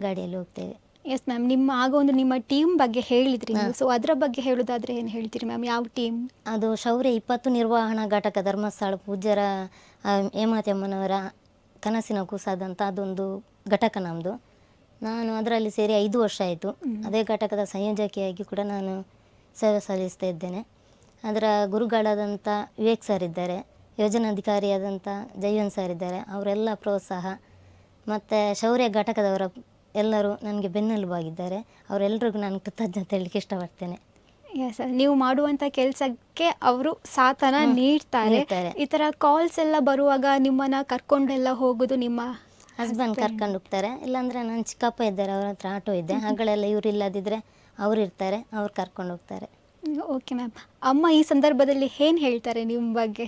[SPEAKER 2] ಗಾಡಿಯಲ್ಲಿ ಹೋಗ್ತೇವೆ.
[SPEAKER 1] ಎಸ್ ಮ್ಯಾಮ್ ನಿಮ್ಮ ಆಗ ಒಂದು ನಿಮ್ಮ ಟೀಮ್ ಬಗ್ಗೆ ಹೇಳಿದ್ರಿ ನೀವು. ಸೊ ಅದರ ಬಗ್ಗೆ ಹೇಳೋದಾದ್ರೆ ಏನು ಹೇಳ್ತೀರಿ ಮ್ಯಾಮ್ ಯಾವ ಟೀಮ್
[SPEAKER 2] ಅದು ಶೌರ್ಯ ಇಪ್ಪತ್ತು ನಿರ್ವಹಣಾ ಘಟಕ ಧರ್ಮಸ್ಥಳ ಪೂಜ್ಯರ ಹೇಮಾತೆಮ್ಮನವರ ಕನಸಿನ ಕೂಸಾದಂಥ ಅದೊಂದು ಘಟಕ ನಮ್ಮದು ನಾನು ಅದರಲ್ಲಿ ಸೇರಿ ಐದು ವರ್ಷ ಆಯಿತು. ಅದೇ ಘಟಕದ ಸಂಯೋಜಕಿಯಾಗಿ ಕೂಡ ನಾನು ಸೇವೆ ಸಲ್ಲಿಸ್ತಾ ಇದ್ದೇನೆ. ಅದರ ಗುರುಗಳಾದಂಥ ವಿವೇಕ್ ಸರ್ ಇದ್ದಾರೆ ಯೋಜನಾಧಿಕಾರಿಯಾದಂಥ ಜೈವನ್ ಸರ್ ಇದ್ದಾರೆ. ಅವರೆಲ್ಲ ಪ್ರೋತ್ಸಾಹ. ಮತ್ತು ಶೌರ್ಯ ಘಟಕದವರ ಎಲ್ಲರೂ ನನಗೆ ಬೆನ್ನೆಲುಬಾಗಿದ್ದಾರೆ. ಅವರೆಲ್ಲರಿಗೂ ನಾನು ಕೃತಜ್ಞತೆ ಹೇಳಲಿಕ್ಕೆ ಇಷ್ಟಪಡ್ತೇನೆ.
[SPEAKER 1] ಎಸ್ ನೀವು ಮಾಡುವಂತ ಕೆಲಸಕ್ಕೆ ಅವರು ಸಾಥನ ನೀಡ್ತಾರೆ.
[SPEAKER 2] ನೀಡ್ತಾರೆ.
[SPEAKER 1] ಈ ತರ ಕಾಲ್ಸ್ ಎಲ್ಲ ಬರುವಾಗ ನಿಮ್ಮನ್ನ ಕರ್ಕೊಂಡೆಲ್ಲ ಹೋಗೋದು ನಿಮ್ಮ
[SPEAKER 2] ಹಸ್ಬೆಂಡ್ ಕರ್ಕೊಂಡು ಹೋಗ್ತಾರೆ. ಇಲ್ಲಾಂದ್ರೆ ನನ್ನ ಚಿಕ್ಕಪ್ಪ ಇದ್ದಾರೆ ಅವ್ರ ಹತ್ರ ಆಟೋ ಇದೆ. ಹಗಲೆಲ್ಲ ಇವ್ರು ಇಲ್ಲದಿದ್ದರೆ ಅವ್ರು ಇರ್ತಾರೆ ಅವ್ರು ಕರ್ಕೊಂಡು ಹೋಗ್ತಾರೆ.
[SPEAKER 1] ಓಕೆ ಮ್ಯಾಮ್ ಅಮ್ಮ ಈ ಸಂದರ್ಭದಲ್ಲಿ ಏನು ಹೇಳ್ತಾರೆ ನಿಮ್ಮ ಬಗ್ಗೆ?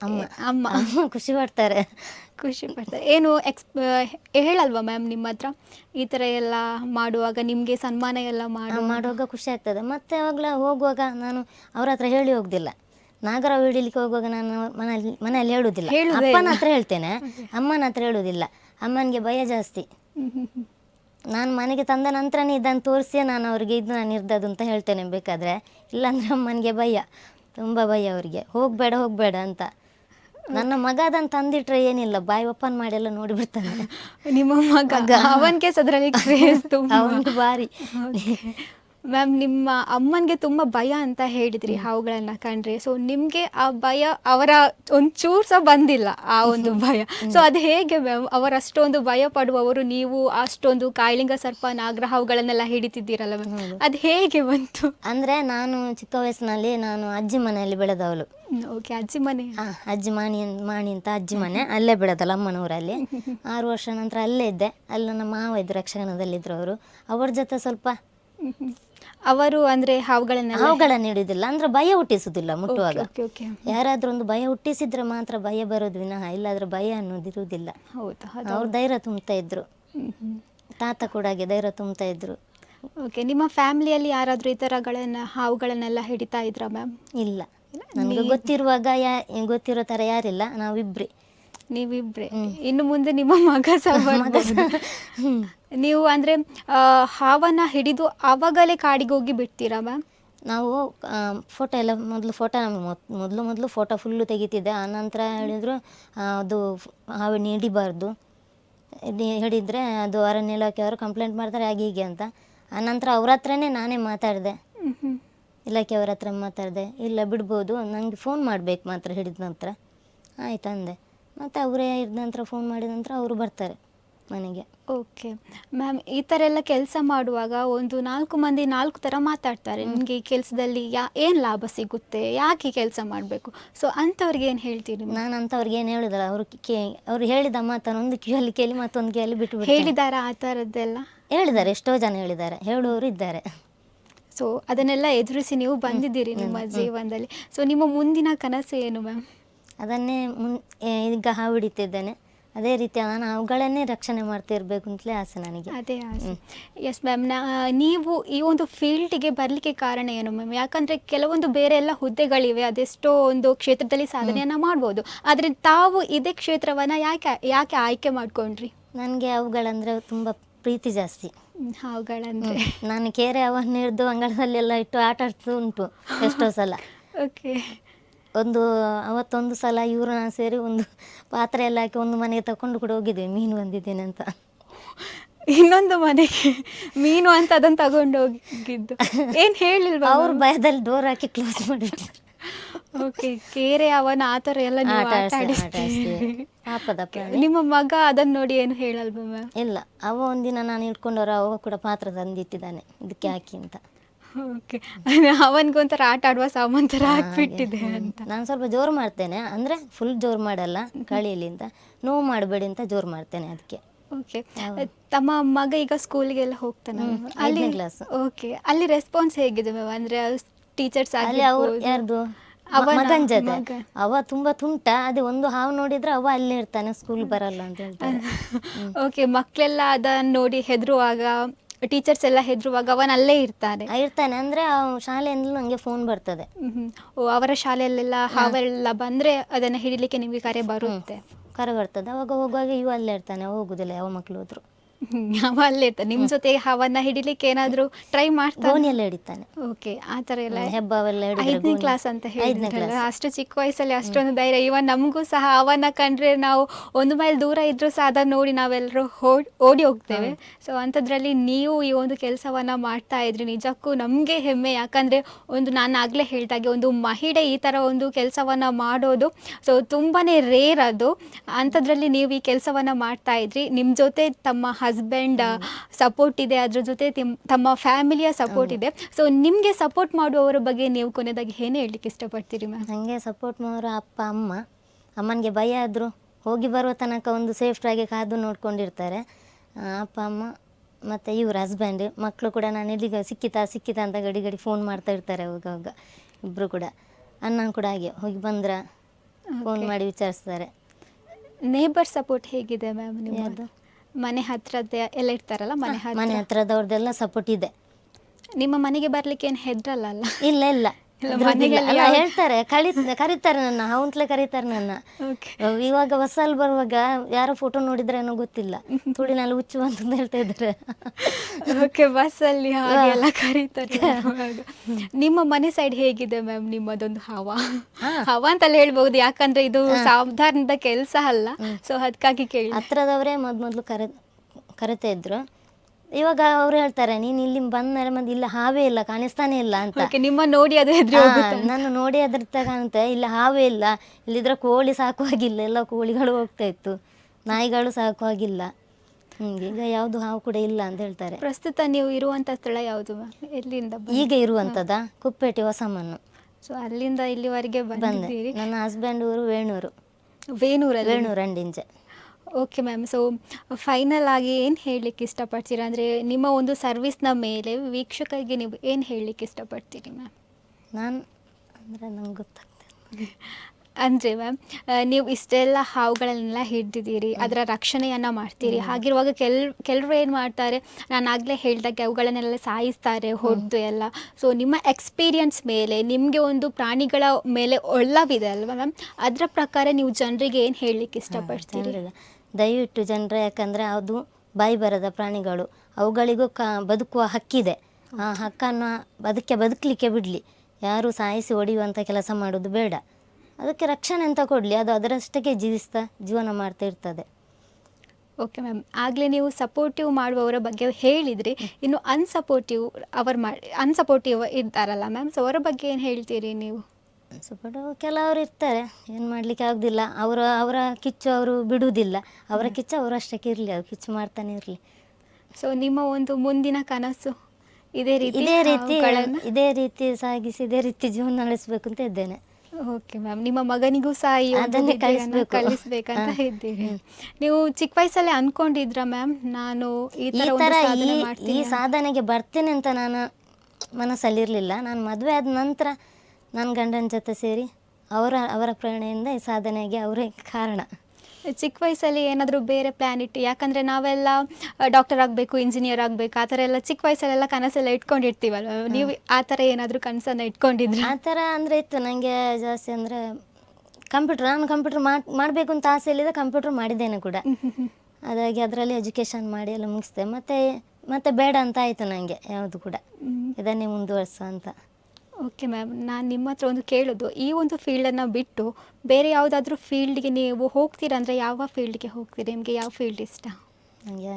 [SPEAKER 2] ಅಮ್ಮ
[SPEAKER 1] ಅಮ್ಮ.
[SPEAKER 2] ಅಮ್ಮ ಖುಷಿ ಪಡ್ತಾರೆ.
[SPEAKER 1] ಖುಷಿ ಪಡ್ತಾರೆ. ಏನು ಎಕ್ಸ್ ಹೇಳಲ್ವಾ ಮ್ಯಾಮ್ ನಿಮ್ಮ ಹತ್ರ? ಈ ಥರ ಎಲ್ಲ ಮಾಡುವಾಗ ನಿಮಗೆ ಸನ್ಮಾನ ಎಲ್ಲ ಮಾಡು
[SPEAKER 2] ಮಾಡುವಾಗ? ಖುಷಿ ಆಗ್ತದೆ. ಮತ್ತೆ ಅವಾಗಲ ಹೋಗುವಾಗ ನಾನು ಅವ್ರ ಹತ್ರ ಹೇಳಿ ಹೋಗುದಿಲ್ಲ. ನಾಗರಾವ್ ಹಿಡಿಲಿಕ್ಕೆ ಹೋಗುವಾಗ ನಾನು ಮನೆಯಲ್ಲಿ ಮನೆಯಲ್ಲಿ ಹೇಳುವುದಿಲ್ಲ
[SPEAKER 1] ಹೇಳುವುದೇ
[SPEAKER 2] ಅಪ್ಪನ ಹತ್ರ ಹೇಳ್ತೇನೆ. ಅಮ್ಮನ ಹತ್ರ ಹೇಳುವುದಿಲ್ಲ ಅಮ್ಮನಿಗೆ ಭಯ ಜಾಸ್ತಿ. ನಾನು ಮನೆಗೆ ತಂದ ನಂತರನೇ ಇದನ್ನು ತೋರಿಸಿ ನಾನು ಅವ್ರಿಗೆ ಇದು ನಾನು ಇರ್ದದು ಅಂತ ಹೇಳ್ತೇನೆ ಬೇಕಾದರೆ. ಇಲ್ಲಾಂದ್ರೆ ಅಮ್ಮನಿಗೆ ಭಯ. ತುಂಬ ಭಯ ಅವರಿಗೆ. ಹೋಗಬೇಡ ಹೋಗಬೇಡ ಅಂತ. ನನ್ನ ಮಗ ಅದನ್ನ ತಂದಿಟ್ರೆ ಏನಿಲ್ಲ ಬಾಯಿ ಓಪನ್ ನೋಡಿ ಬಿಡ್ತಾನೆ.
[SPEAKER 1] ನಿಮ್ಮ ಮಗ ಅವನಿಗೆ ಸದ್ರಲ್ಲಿ ಕ್ರೇಜ್ ತುಂಬ.
[SPEAKER 2] ಅವನ್ ಭಾರಿ.
[SPEAKER 1] ಮ್ಯಾಮ್ ನಿಮ್ಮ ಅಮ್ಮನಿಗೆ ತುಂಬ ಭಯ ಅಂತ ಹೇಳಿದ್ರಿ ಹಾವುಗಳನ್ನ ಕಂಡ್ರೆ. ಸೊ ನಿಮಗೆ ಆ ಭಯ ಅವರ ಒಂಚೂರು ಸಹ ಬಂದಿಲ್ಲ ಆ ಒಂದು ಭಯ. ಸೊ ಅದು ಹೇಗೆ ಮ್ಯಾಮ್? ಅವರ ಅಷ್ಟೊಂದು ಭಯ ಪಡುವವರು ನೀವು ಅಷ್ಟೊಂದು ಕಾಯಿಲಿಂಗ ಸರ್ಪ ನಾಗರ ಹಾವುಗಳನ್ನೆಲ್ಲ ಹಿಡಿತಿದ್ದೀರಲ್ಲ ಮ್ಯಾಮ್? ಅದು ಹೇಗೆ ಬಂತು?
[SPEAKER 2] ಅಂದ್ರೆ ನಾನು ಚಿಕ್ಕ ವಯಸ್ಸಿನಲ್ಲಿ ನಾನು ಅಜ್ಜಿ ಮನೆಯಲ್ಲಿ ಬೆಳೆದವಳು.
[SPEAKER 1] ಓಕೆ. ಅಜ್ಜಿ ಮನೆ.
[SPEAKER 2] ಆ, ಅಜ್ಜಿ ಮಾಣಿ ಮಾಣಿ ಅಂತ ಅಜ್ಜಿ ಮನೆ. ಅಲ್ಲೇ ಬೆಳೆದಲ್ಲ ಅಮ್ಮನವರಲ್ಲಿ ಆರು ವರ್ಷ ನಂತರ ಅಲ್ಲೇ ಇದ್ದೆ. ಅಲ್ಲಿ ನನ್ನ ಮಾವ ಇದ್ರು ಯಕ್ಷಗಾನದಲ್ಲಿದ್ದರು ಅವರು. ಅವ್ರ ಜೊತೆ ಸ್ವಲ್ಪ.
[SPEAKER 1] ಅವರು ಅಂದ್ರೆ ಹಾವುಗಳನ್ನ
[SPEAKER 2] ಹಾವುಗಳನ್ನ ಹಿಡಿದಿಲ್ಲ ಅಂದ್ರೆ ಭಯ ಹುಟ್ಟಿಸುದಿಲ್ಲ ಮುಟ್ಟುವಾಗ.
[SPEAKER 1] ಓಕೆ ಓಕೆ
[SPEAKER 2] ಯಾರಾದ್ರೂ ಒಂದು ಭಯ ಹುಟ್ಟಿಸಿದ್ರೆ ಮಾತ್ರ ಭಯ ಬರೋದು ವಿನಃ ಇಲ್ಲಾದ್ರೆ ಭಯ ಅನ್ನೋದು ಇರುವುದಿಲ್ಲ
[SPEAKER 1] ಹೌದಾ
[SPEAKER 2] ಅವ್ರು ಧೈರ್ಯ ತುಂಬ್ತಾ ಇದ್ರು. ತಾತ ಕೂಡ ಹಾಗೆ ಧೈರ್ಯ ತುಂಬ್ತಾ ಇದ್ರು.
[SPEAKER 1] ಓಕೆ ನಿಮ್ಮ ಫ್ಯಾಮಿಲಿಯಲ್ಲಿ ಯಾರಾದರೂ ಈ ಥರಗಳನ್ನ ಹಾವುಗಳನ್ನೆಲ್ಲ ಹಿಡಿತಾ ಇದ್ರ ಮ್ಯಾಮ್
[SPEAKER 2] ಇಲ್ಲ. ನನಗೆ ಗೊತ್ತಿರುವಾಗ ಯಾ ಗೊತ್ತಿರೋ ಥರ ಯಾರಿಲ್ಲ ನಾವಿಬ್ರಿ.
[SPEAKER 1] ನೀವಿಬ್ರೆ. ಇನ್ನು ಮುಂದೆ ನಿಮ್ಮ ಮಗ ಸಹ ಬರ್ಬೋದು. ನೀವು ಅಂದರೆ ಹಾವನ್ನು ಹಿಡಿದು ಆವಾಗಲೇ ಕಾಡಿಗೆ ಹೋಗಿ ಬಿಡ್ತೀರಾ ಮ್ಯಾಮ್?
[SPEAKER 2] ನಾವು ಫೋಟೋ ಎಲ್ಲ ಮೊದಲು ಫೋಟೋ ನಮ್ಗೆ ಮೊದಲು ಮೊದಲು ಫೋಟೋ ಫುಲ್ಲು ತೆಗಿತಿದ್ದೆ. ಆನಂತರ ಹೇಳಿದ್ರು ಅದು ಹಾವಿನ ಹಿಡಿಬಾರ್ದು ಹೇಳಿದರೆ ಹಿಡಿದ್ರೆ ಅದು ಅರಣ್ಯ ಇಲಾಖೆಯವರು ಕಂಪ್ಲೇಂಟ್ ಮಾಡ್ತಾರೆ ಹಾಗೆ ಹೀಗೆ ಅಂತ. ಆನಂತರ ಅವ್ರ ಹತ್ರನೇ ನಾನೇ ಮಾತಾಡಿದೆ. ಇಲಾಖೆಯವ್ರ ಹತ್ರ ಮಾತಾಡಿದೆ. ಇಲ್ಲ ಬಿಡ್ಬೋದು. ನನಗೆ ಫೋನ್ ಮಾಡಬೇಕು ಮಾತ್ರ ಹಿಡಿದ ನಂತರ. ಆಯ್ತು ಅಂದೆ. ಮತ್ತು ಅವರೇ ಇದ್ದ ನಂತರ ಫೋನ್ ಮಾಡಿದ ನಂತರ ಅವರು ಬರ್ತಾರೆ. ಮನೆಗೆ.
[SPEAKER 1] ಓಕೆ ಮ್ಯಾಮ್ ಈ ಥರ ಎಲ್ಲ ಕೆಲಸ ಮಾಡುವಾಗ ಒಂದು ನಾಲ್ಕು ಮಂದಿ ನಾಲ್ಕು ಥರ ಮಾತಾಡ್ತಾರೆ. ನಿಮಗೆ ಈ ಕೆಲಸದಲ್ಲಿ ಯಾ ಏನು ಲಾಭ ಸಿಗುತ್ತೆ? ಯಾಕೆ ಕೆಲಸ ಮಾಡಬೇಕು? ಸೊ ಅಂಥವ್ರಿಗೆ ಏನು ಹೇಳ್ತೀರಿ?
[SPEAKER 2] ನಾನು ಅಂಥವ್ರಿಗೆ ಏನು ಹೇಳಿದಲ್ಲ. ಅವರು ಕೇ ಅವ್ರು ಹೇಳಿದ ಮಾತನ್ನು ಒಂದು ಕಿವಿಯಲ್ಲಿ ಕೇಳಿ ಮತ್ತೊಂದು ಕಿವಿಯಲ್ಲಿ ಬಿಟ್ಟು ಹೇಳಿದ್ದಾರೆ
[SPEAKER 1] ಹೇಳಿದಾರಾ ಆ ಥರದ್ದೆಲ್ಲ
[SPEAKER 2] ಹೇಳಿದ್ದಾರೆ. ಎಷ್ಟೋ ಜನ ಹೇಳಿದ್ದಾರೆ. ಹೇಳುವವರು ಇದ್ದಾರೆ.
[SPEAKER 1] ಸೊ ಅದನ್ನೆಲ್ಲ ಎದುರಿಸಿ ನೀವು ಬಂದಿದ್ದೀರಿ ನಿಮ್ಮ ಜೀವನದಲ್ಲಿ. ಸೊ ನಿಮ್ಮ ಮುಂದಿನ ಕನಸು ಏನು ಮ್ಯಾಮ್
[SPEAKER 2] ಅದನ್ನೇ ಮುನ್ ಈಗ ಹಾವು ಹಿಡಿತಿದ್ದೇನೆ. ಅದೇ ರೀತಿ ನಾನು ಅವುಗಳನ್ನೇ ರಕ್ಷಣೆ ಮಾಡ್ತಾ ಇರಬೇಕು ಅಂತಲೇ ಆಸೆ ನನಗೆ.
[SPEAKER 1] ಅದೇ ಆಸೆ. ಎಸ್ ಮ್ಯಾಮ್ ನೀವು ಈ ಒಂದು ಫೀಲ್ಡಿಗೆ ಬರಲಿಕ್ಕೆ ಕಾರಣ ಏನು ಮ್ಯಾಮ್ ಯಾಕಂದರೆ ಕೆಲವೊಂದು ಬೇರೆ ಎಲ್ಲ ಹುದ್ದೆಗಳಿವೆ ಅದೆಷ್ಟೋ ಒಂದು ಕ್ಷೇತ್ರದಲ್ಲಿ ಸಾಧನೆಯನ್ನು ಮಾಡ್ಬೋದು. ಆದರೆ ತಾವು ಇದೇ ಕ್ಷೇತ್ರವನ್ನು ಯಾಕೆ ಯಾಕೆ ಆಯ್ಕೆ ಮಾಡ್ಕೊಂಡ್ರಿ?
[SPEAKER 2] ನನಗೆ ಅವುಗಳಂದರೆ ತುಂಬ ಪ್ರೀತಿ ಜಾಸ್ತಿ.
[SPEAKER 1] ಅವುಗಳಂದ್ರೆ
[SPEAKER 2] ನಾನು ಕೇರೆ ಅವನ್ನ ಹಿಡಿದು ಅಂಗಳದಲ್ಲೆಲ್ಲ ಇಟ್ಟು ಆಟ ಆಡ್ತು ಉಂಟು ಎಷ್ಟೋ ಸಲ.
[SPEAKER 1] ಓಕೆ
[SPEAKER 2] ಒಂದು ಅವತ್ತೊಂದು ಸಲ ಇವರು ನಾನು ಸೇರಿ ಒಂದು ಪಾತ್ರೆ ಎಲ್ಲ ಹಾಕಿ ಒಂದು ಮನೆಗೆ ತಗೊಂಡು ಕೂಡ ಹೋಗಿದ್ವಿ ಮೀನು ಬಂದಿದ್ದೇನೆ ಅಂತ.
[SPEAKER 1] ಇನ್ನೊಂದು ಮನೆಗೆ ಮೀನು ಅಂತ ಅದನ್ನ ತಗೊಂಡು ಹೋಗಿದ್ದು. ಏನು ಹೇಳಿಲ್ವ
[SPEAKER 2] ಅವ್ರ ಭಯದಲ್ಲಿ ಡೋರ್ ಹಾಕಿ ಕ್ಲೋಸ್ ಮಾಡಿದ್ರು.
[SPEAKER 1] ಓಕೆ ಕೇರೆ ಅವನ ಆ ಥರ ಎಲ್ಲ ನೀವು
[SPEAKER 2] ಆಟ
[SPEAKER 1] ಆಟ ಆಡಿಸ್ತೀರಿ
[SPEAKER 2] ಪಾಪದ ಪ್ರಾಣಿ.
[SPEAKER 1] ನಿಮ್ಮ ಮಗ ಅದನ್ನ ನೋಡಿ ಏನು ಹೇಳಲ್ವಾ ಮ್ಯಾಮ್
[SPEAKER 2] ಇಲ್ಲ ಅವ ಒಂದಿನ ನಾನು ಇಟ್ಕೊಂಡವ್ರ ಅವ ಕೂಡ ಪಾತ್ರ ತಂದಿಟ್ಟಿದ್ದಾನೆ ಇದಕ್ಕೆ ಹಾಕಿ ಅಂತ.
[SPEAKER 1] ಓಕೆ. ಅವನಿಗೊಂಥರ ಆಟ ಆಡುವ ಸಾಮಾನ್ ಆಗ್ಬಿಟ್ಟಿದೆ ಅಂತ.
[SPEAKER 2] ನಾನು ಸ್ವಲ್ಪ ಜೋರು ಮಾಡ್ತೇನೆ. ಅಂದರೆ ಫುಲ್ ಜೋರು ಮಾಡಲ್ಲ ಕಳೀಲಿಂತ ನೋವು ಮಾಡಬೇಡಿ ಅಂತ ಜೋರು ಮಾಡ್ತೇನೆ ಅದಕ್ಕೆ
[SPEAKER 1] ಓಕೆ. ತಮ್ಮ ಮಗ ಈಗ ಸ್ಕೂಲ್ಗೆಲ್ಲ ಹೋಗ್ತಾನೆ ಅಲ್ಲಿ
[SPEAKER 2] ಕ್ಲಾಸ್
[SPEAKER 1] ಓಕೆ. ಅಲ್ಲಿ ರೆಸ್ಪಾನ್ಸ್ ಹೇಗಿದೆ ಮ್ಯಾಮ್? ಅಂದ್ರೆ ಟೀಚರ್ಸ್
[SPEAKER 2] ಅಲ್ಲಿ ಅವ್ರು ಯಾರ್ದು?
[SPEAKER 1] ಅವ
[SPEAKER 2] ಮಗನ್ ಜೊತೆ. ಅವ ತುಂಬಾ ತುಂಟ. ಅದೇ ಒಂದು ಹಾವು ನೋಡಿದ್ರೆ ಅವ ಅಲ್ಲೇ ಇರ್ತಾನೆ ಸ್ಕೂಲ್ ಬರಲ್ಲ ಅಂತ ಹೇಳ್ತಾರೆ.
[SPEAKER 1] ಓಕೆ ಮಕ್ಕಳೆಲ್ಲ ಅದನ್ನ ನೋಡಿ ಹೆದರುವಾಗ ಟೀಚರ್ಸ್ ಎಲ್ಲ ಹೆದರುವಾಗ ಅವನ ಅಲ್ಲೇ ಇರ್ತಾನೆ.
[SPEAKER 2] ಇರ್ತಾನೆ. ಅಂದ್ರೆ ಆ ಶಾಲೆಯಿಂದಲೂ ನಂಗೆ ಫೋನ್ ಬರ್ತದೆ.
[SPEAKER 1] ಮ್ಹ್ಮ್. ಓ ಅವರ ಶಾಲೆಯಲ್ಲೆಲ್ಲ ಹಾವೆಲ್ಲ ಬಂದ್ರೆ ಅದನ್ನ ಹಿಡಿಲಿಕ್ಕೆ ನಿಮಗೆ ಕರೆ ಬರುತ್ತೆ.
[SPEAKER 2] ಕರೆ ಬರ್ತದೆ. ಅವಾಗ ಹೋಗುವಾಗ ಇವ ಅಲ್ಲೇ ಇರ್ತಾನೆ. ಹೋಗುದಿಲ್ಲ ಯಾವ ಮಕ್ಳು ಹೋದ್ರು.
[SPEAKER 1] ಅವ ಅಲ್ಲೇ ಇರ್ತಾನೆ ನಿಮ್ ಜೊತೆ ಹವನ್ನ ಹಿಡಿಲಿಕ್ಕೆ ಏನಾದ್ರೂ ಟ್ರೈ ಮಾಡ್ತಾನೆ?
[SPEAKER 2] ಗೋಣಿಯಲ್ಲೇ ಹಿಡಿತಾನೆ.
[SPEAKER 1] ಓಕೆ ಆ ತರ ಎಲ್ಲ
[SPEAKER 2] ಹೆಬ್ಬವೆಲ್ಲ ಹೆಬ್ಬಾವೆಲ್ಲ ಹಿಡಿದ್ರೆ
[SPEAKER 1] ಐದನೇ
[SPEAKER 2] ಗೋಣಿ.
[SPEAKER 1] ಕ್ಲಾಸ್ ಅಂತ
[SPEAKER 2] ಐದನೇ
[SPEAKER 1] ಹೇಳಿದ್ರಲ್ಲ
[SPEAKER 2] class.
[SPEAKER 1] ಅಷ್ಟು ಚಿಕ್ಕ ವಯಸ್ಸಲ್ಲಿ ಅಷ್ಟೊಂದು ಧೈರ್ಯ. ಇವನ್ ನಮಗೂ ಸಹ ಅವನ್ನ ಕಂಡ್ರೆ ನಾವು ಒಂದು ಮೈಲ್ ದೂರ ಇದ್ರೂ ಸಹ ಅದನ್ನ ನೋಡಿ ನಾವೆಲ್ಲರೂ ಓಡಿ ಹೋಗ್ತೇವೆ. ಸೊ ಅಂಥದ್ರಲ್ಲಿ ನೀವು ಈ ಒಂದು ಕೆಲಸವನ್ನ ಮಾಡ್ತಾ ಇದ್ರಿ. ನಿಜಕ್ಕೂ ನಮಗೆ ಹೆಮ್ಮೆ. ಯಾಕಂದ್ರೆ ಒಂದು ನಾನು ಆಗ್ಲೇ ಹೇಳ್ದಾಗೆ ಒಂದು ಮಹಿಳೆ ಈ ತರ ಒಂದು ಕೆಲಸವನ್ನ ಮಾಡೋದು ಸೊ ತುಂಬಾನೇ ರೇರ್ ಅದು. ಅಂಥದ್ರಲ್ಲಿ ನೀವು ಈ ಕೆಲಸವನ್ನ ಮಾಡ್ತಾ ಇದ್ರಿ. ನಿಮ್ಮ ಜೊತೆ ತಮ್ಮ ಹಸ್ಬೆಂಡ್ ಸಪೋರ್ಟ್ ಇದೆ ಅದ್ರ ಜೊತೆ ತಿಮ್- ತಮ್ಮ ಫ್ಯಾಮಿಲಿಯ ಸಪೋರ್ಟ್ ಇದೆ. ಸೊ ನಿಮಗೆ ಸಪೋರ್ಟ್ ಮಾಡುವವರ ಬಗ್ಗೆ ನೀವು ಕೊನೆಯದಾಗಿ ಏನೇ ಹೇಳಲಿಕ್ಕೆ ಇಷ್ಟಪಡ್ತೀರಿ ಮ್ಯಾಮ್
[SPEAKER 2] ನನಗೆ ಸಪೋರ್ಟ್ ಮಾಡೋರು ಅಪ್ಪ ಅಮ್ಮ. ಅಮ್ಮನಿಗೆ ಭಯ ಆದರೂ ಹೋಗಿ ಬರುವ ತನಕ ಒಂದು ಸೇಫ್ಟಾಗಿ ಕಾದು ನೋಡ್ಕೊಂಡಿರ್ತಾರೆ. ಅಪ್ಪ ಅಮ್ಮ ಮತ್ತು ಇವ್ರ ಹಸ್ಬೆಂಡ್ ಮಕ್ಕಳು ಕೂಡ ನಾನು ಎಲ್ಲಿಗೆ ಸಿಕ್ಕಿತಾ ಸಿಕ್ಕಿತಾ ಅಂತ ಗಡಿ ಗಡಿ ಫೋನ್ ಮಾಡ್ತಾ ಇರ್ತಾರೆ ಅವಾಗ ಇಬ್ಬರು ಕೂಡ. ಅಣ್ಣ ಕೂಡ ಹಾಗೆ ಹೋಗಿ ಬಂದ್ರ ಫೋನ್ ಮಾಡಿ ವಿಚಾರಿಸ್ತಾರೆ.
[SPEAKER 1] ನೇಬರ್ ಸಪೋರ್ಟ್ ಹೇಗಿದೆ ಮ್ಯಾಮ್ ನಿಮ್ಮ
[SPEAKER 2] ಯಾವ್ದು?
[SPEAKER 1] ಮನೆ ಹತ್ರದ ಎಲ್ಲ ಇರ್ತಾರಲ್ಲ ಮನೆ
[SPEAKER 2] ಮನೆ
[SPEAKER 1] ಹತ್ರ?
[SPEAKER 2] ಹತ್ರದವ್ರದ್ದೆಲ್ಲ ಸಪೋರ್ಟ್ ಇದೆ.
[SPEAKER 1] ನಿಮ್ಮ ಮನೆಗೆ ಬರ್ಲಿಕ್ಕೆ ಏನು ಹೆದ್ರಲ್ಲ ಅಲ್ಲ?
[SPEAKER 2] ಇಲ್ಲ ಇಲ್ಲ. ಅಲ್ಲ ಹೇಳ್ತಾರೆ ಕಳಿ ಕರೀತಾರೆ ನನ್ನ ಅವಂತಲೇ ಕರೀತಾರೆ ನನ್ನ. ಇವಾಗ ಹೊಸಲ್ ಬರುವಾಗ ಯಾರೋ ಫೋಟೋ ನೋಡಿದ್ರೆ ಏನೋ ಗೊತ್ತಿಲ್ಲ. ತುಳಿನಲ್ಲಿ ಹುಚ್ಚು ಅಂತ ಹೇಳ್ತಾ ಇದ್ದಾರೆ.
[SPEAKER 1] ಓಕೆ ಬಸ್ಸಲ್ಲಿ ಹಾಗೆಲ್ಲ ಕರೀತಾರೆ. ನಿಮ್ಮ ಮನೆ ಸೈಡ್ ಹೇಗಿದೆ ಮ್ಯಾಮ್ ನಿಮ್ಮದೊಂದು ಹವಾ? ಹವಾ ಅಂತ ಹೇಳ್ಬಹುದು ಯಾಕಂದ್ರೆ ಇದು ಸಾಧಾರಣದ ಕೆಲಸ ಅಲ್ಲ. ಸೊ ಅದಕ್ಕಾಗಿ ಕೇಳಿ.
[SPEAKER 2] ಹತ್ರದವರೇ ಮೊದ್ ಮೊದ್ಲು ಕರೆ ಕರಿತಾ ಇದ್ರು. ಇವಾಗ ಅವ್ರು ಹೇಳ್ತಾರೆ ನೀನು ಇಲ್ಲಿ ಬಂದ್ಮೇಲೆ ಮತ್ತೆ ಇಲ್ಲ ಹಾವೇ ಇಲ್ಲ ಕಾಣಿಸ್ತಾನೆ ಇಲ್ಲ ಅಂತ.
[SPEAKER 1] ಓಕೆ ನಿಮ್ಮ ನೋಡಿ ಅದು ಹೆದ್ರಿ
[SPEAKER 2] ಹಾ,
[SPEAKER 1] ಹೋಗುತ್ತೆ
[SPEAKER 2] ನಾನು ನೋಡಿ ಅದ್ರ ಕಾಣುತ್ತೆ ಇಲ್ಲ ಹಾವೇ ಇಲ್ಲ ಇಲ್ಲಿದ್ರೆ ಕೋಳಿ ಸಾಕುವಾಗಿಲ್ಲ ಎಲ್ಲ ಕೋಳಿಗಳು ಹೋಗ್ತಾ ಇತ್ತು ನಾಯಿಗಳು ಸಾಕುವಾಗಿಲ್ಲ ಹ್ಮ್ ಈಗ ಯಾವುದು ಹಾವು ಕೂಡ ಇಲ್ಲ ಅಂತ ಹೇಳ್ತಾರೆ.
[SPEAKER 1] ಪ್ರಸ್ತುತ ನೀವು ಇರುವಂತ ಸ್ಥಳ ಯಾವುದು ಮ್ಯಾಮ್? ಎಲ್ಲಿಂದ
[SPEAKER 2] ಈಗ ಇರುವಂತದ ಕುಪ್ಪೇಟೆ ಹೊಸಮನ್ನು.
[SPEAKER 1] ಸೊ ಅಲ್ಲಿಂದ ಇಲ್ಲಿವರೆಗೆ
[SPEAKER 2] ಬಂದೆ.
[SPEAKER 1] ಬಂದಿದ್ದೀರಿ.
[SPEAKER 2] ನನ್ನ ಹಸ್ಬೆಂಡ್ ಊರು Venur.
[SPEAKER 1] ವೇಣೂರಲ್ಲಿ?
[SPEAKER 2] Venur Andinje
[SPEAKER 1] okay ma'am so final ಆಗಿ ಏನು ಹೇಳಲಿಕ್ಕೆ ಇಷ್ಟಪಡ್ತೀರಾ? ಅಂದರೆ ನಿಮ್ಮ ಒಂದು ಸರ್ವಿಸ್ನ ಮೇಲೆ ವೀಕ್ಷಕರಿಗೆ ನೀವು ಏನು ಹೇಳಲಿಕ್ಕೆ ಇಷ್ಟಪಡ್ತೀರಿ ಮ್ಯಾಮ್
[SPEAKER 2] ನಾನು ಅಂದರೆ ನಂಗೆ ಗೊತ್ತಾಗ್ತದೆ
[SPEAKER 1] ಅಂದರೆ ಮ್ಯಾಮ್ ನೀವು ಇಷ್ಟೆಲ್ಲ ಹಾವುಗಳನ್ನೆಲ್ಲ ಹಿಡ್ದಿದ್ದೀರಿ ಅದರ ರಕ್ಷಣೆಯನ್ನು ಮಾಡ್ತೀರಿ. ಹಾಗಿರುವಾಗ ಕೆಲ್ ಕೆಲವರು ಏನು ಮಾಡ್ತಾರೆ ನಾನು ಆಗಲೇ ಹೇಳ್ದಾಗೆ ಅವುಗಳನ್ನೆಲ್ಲ ಸಾಯಿಸ್ತಾರೆ ಹೊಡೆದು ಎಲ್ಲ. ಸೊ ನಿಮ್ಮ ಎಕ್ಸ್ಪೀರಿಯನ್ಸ್ ಮೇಲೆ ನಿಮಗೆ ಒಂದು ಪ್ರಾಣಿಗಳ ಮೇಲೆ ಒಳ್ಳವಿದೆ ಅಲ್ವಾ ಮ್ಯಾಮ್ ಅದರ ಪ್ರಕಾರ ನೀವು ಜನರಿಗೆ ಏನು ಹೇಳಲಿಕ್ಕೆ ಇಷ್ಟಪಡ್ತೀರಿ?
[SPEAKER 2] ದಯವಿಟ್ಟು ಜನರ, ಯಾಕಂದರೆ ಅದು ಬಾಯಿ ಬರದ ಪ್ರಾಣಿಗಳು. ಅವುಗಳಿಗೂ ಕ, ಬದುಕುವ ಹಕ್ಕಿದೆ. ಆ ಹಕ್ಕನ್ನು ಅದಕ್ಕೆ ಬದುಕಲಿಕ್ಕೆ ಬಿಡಲಿ. ಯಾರೂ ಸಾಯಿಸಿ ಹೊಡೆಯುವಂಥ ಕೆಲಸ ಮಾಡೋದು ಬೇಡ. ಅದಕ್ಕೆ ರಕ್ಷಣೆ ಅಂತ ಕೊಡಲಿ. ಅದು ಅದರಷ್ಟಕ್ಕೆ ಜೀವಿಸ್ತಾ, ಜೀವನ ಮಾಡ್ತಾ ಇರ್ತದೆ.
[SPEAKER 1] ಓಕೆ ಮ್ಯಾಮ್ ಆಗಲೇ ನೀವು ಸಪೋರ್ಟಿವ್ ಮಾಡುವವರ ಬಗ್ಗೆ ಹೇಳಿದ್ರಿ. ಇನ್ನು ಅನ್ಸಪೋರ್ಟಿವ್ ಅವರ್ ಮಾಡಿ ಅನ್ಸಪೋರ್ಟಿವ್ ಇರ್ತಾರಲ್ಲ ಮ್ಯಾಮ್ ಸೊ ಅವರ ಬಗ್ಗೆ ಏನು ಹೇಳ್ತೀರಿ ನೀವು?
[SPEAKER 2] ಸಪೋರ್ಟ್ ಕೆಲವರು ಇರ್ತಾರೆ ಏನು ಮಾಡಲಿಕ್ಕೆ ಆಗೋದಿಲ್ಲ. ಅವರ ಅವರ ಕಿಚ್ಚು ಅವರು ಬಿಡುವುದಿಲ್ಲ ಅವರ ಕಿಚ್ಚು ಅವರಷ್ಟಕ್ಕೆ ಇರಲಿ ಅವ್ರು ಕಿಚ್ಚು ಮಾಡ್ತಾನೆ ಇರಲಿ.
[SPEAKER 1] ಸೊ ನಿಮ್ಮ ಒಂದು ಮುಂದಿನ ಕನಸು ಇದೇ ರೀತಿ
[SPEAKER 2] ಇದೇ ರೀತಿ ಇದೇ ರೀತಿ ಸಾಗಿಸಿ ಇದೇ ರೀತಿ ಜೀವನ ನಡೆಸಬೇಕು ಅಂತ ಇದ್ದೇನೆ.
[SPEAKER 1] ಓಕೆ ಮ್ಯಾಮ್ ನಿಮ್ಮ ಮಗನಿಗೂ ಸಹ ಈ ಒಂದು
[SPEAKER 2] ಅದನ್ನೇ
[SPEAKER 1] ವಿದ್ಯೆಯನ್ನ
[SPEAKER 2] ಕಲಿಸ್ಬೇಕು.
[SPEAKER 1] ಕಲಿಸ್ಬೇಕಂತ
[SPEAKER 2] ಹಾ.
[SPEAKER 1] ನೀವು ಚಿಕ್ಕ ವಯಸ್ಸಲ್ಲೇ ಅನ್ಕೊಂಡಿದ್ರ ಮ್ಯಾಮ್ ನಾನು ಈ
[SPEAKER 2] ಈ
[SPEAKER 1] ತರ ಒಂದು ಸಾಧನೆ
[SPEAKER 2] ಈ
[SPEAKER 1] ಮಾಡ್ತೀನಿ ಈ
[SPEAKER 2] ಸಾಧನೆಗೆ ಬರ್ತೇನೆ ಅಂತ ನಾನು ಮನಸ್ಸಲ್ಲಿರಲಿಲ್ಲ. ನಾನು ಮದುವೆ ಆದ ನಂತರ ನನ್ನ ಗಂಡನ ಜೊತೆ ಸೇರಿ ಅವರ ಅವರ ಪ್ರೇರಣೆಯಿಂದ ಈ ಸಾಧನೆಗೆ ಅವರೇ ಕಾರಣ.
[SPEAKER 1] ಚಿಕ್ಕ ವಯಸ್ಸಲ್ಲಿ ಏನಾದರೂ ಬೇರೆ ಪ್ಲ್ಯಾನ್ ಇಟ್ಟು ಯಾಕಂದರೆ ನಾವೆಲ್ಲ ಡಾಕ್ಟರ್ ಆಗಬೇಕು ಇಂಜಿನಿಯರ್ ಆಗಬೇಕು ಆ ಥರ ಎಲ್ಲ ಚಿಕ್ಕ ವಯಸ್ಸಲ್ಲೆಲ್ಲ ಕನಸೆಲ್ಲ ಇಟ್ಕೊಂಡಿರ್ತೀವಲ್ವ? ನೀವು ಆ ಥರ ಏನಾದರೂ ಕನಸನ್ನು ಇಟ್ಕೊಂಡಿದ್ರಿ?
[SPEAKER 2] ಆ ಥರ ಅಂದರೆ ಇತ್ತು. ನನಗೆ ಜಾಸ್ತಿ ಅಂದರೆ ಕಂಪ್ಯೂಟರ್ ನಾನು ಕಂಪ್ಯೂಟ್ರ್ ಮಾಡಿ ಮಾಡಬೇಕು ಅಂತ ಆಸೆ ಆಸೆಯಲ್ಲಿದೆ ಕಂಪ್ಯೂಟ್ರ್ ಮಾಡಿದ್ದೇನೆ ಕೂಡ. ಅದಾಗಿ ಅದರಲ್ಲಿ ಎಜುಕೇಷನ್ ಮಾಡಿ ಎಲ್ಲ ಮುಗಿಸ್ದೆ. ಮತ್ತು ಮತ್ತೆ ಬೇಡ ಅಂತ ಆಯಿತು ನನಗೆ ಯಾವುದು ಕೂಡ. ಇದನ್ನೇ ಮುಂದುವರ್ಸು ಅಂತ.
[SPEAKER 1] ಓಕೆ ಮ್ಯಾಮ್ ನಾನು ನಿಮ್ಮ ಹತ್ರ ಒಂದು ಕೇಳೋದು. ಈ ಒಂದು ಫೀಲ್ಡನ್ನು ಬಿಟ್ಟು ಬೇರೆ ಯಾವುದಾದ್ರೂ ಫೀಲ್ಡ್ಗೆ ನೀವು ಹೋಗ್ತೀರಾ? ಅಂದರೆ ಯಾವ ಫೀಲ್ಡ್ಗೆ ಹೋಗ್ತೀರಿ? ನಿಮಗೆ ಯಾವ ಫೀಲ್ಡ್ ಇಷ್ಟ?
[SPEAKER 2] ನನಗೆ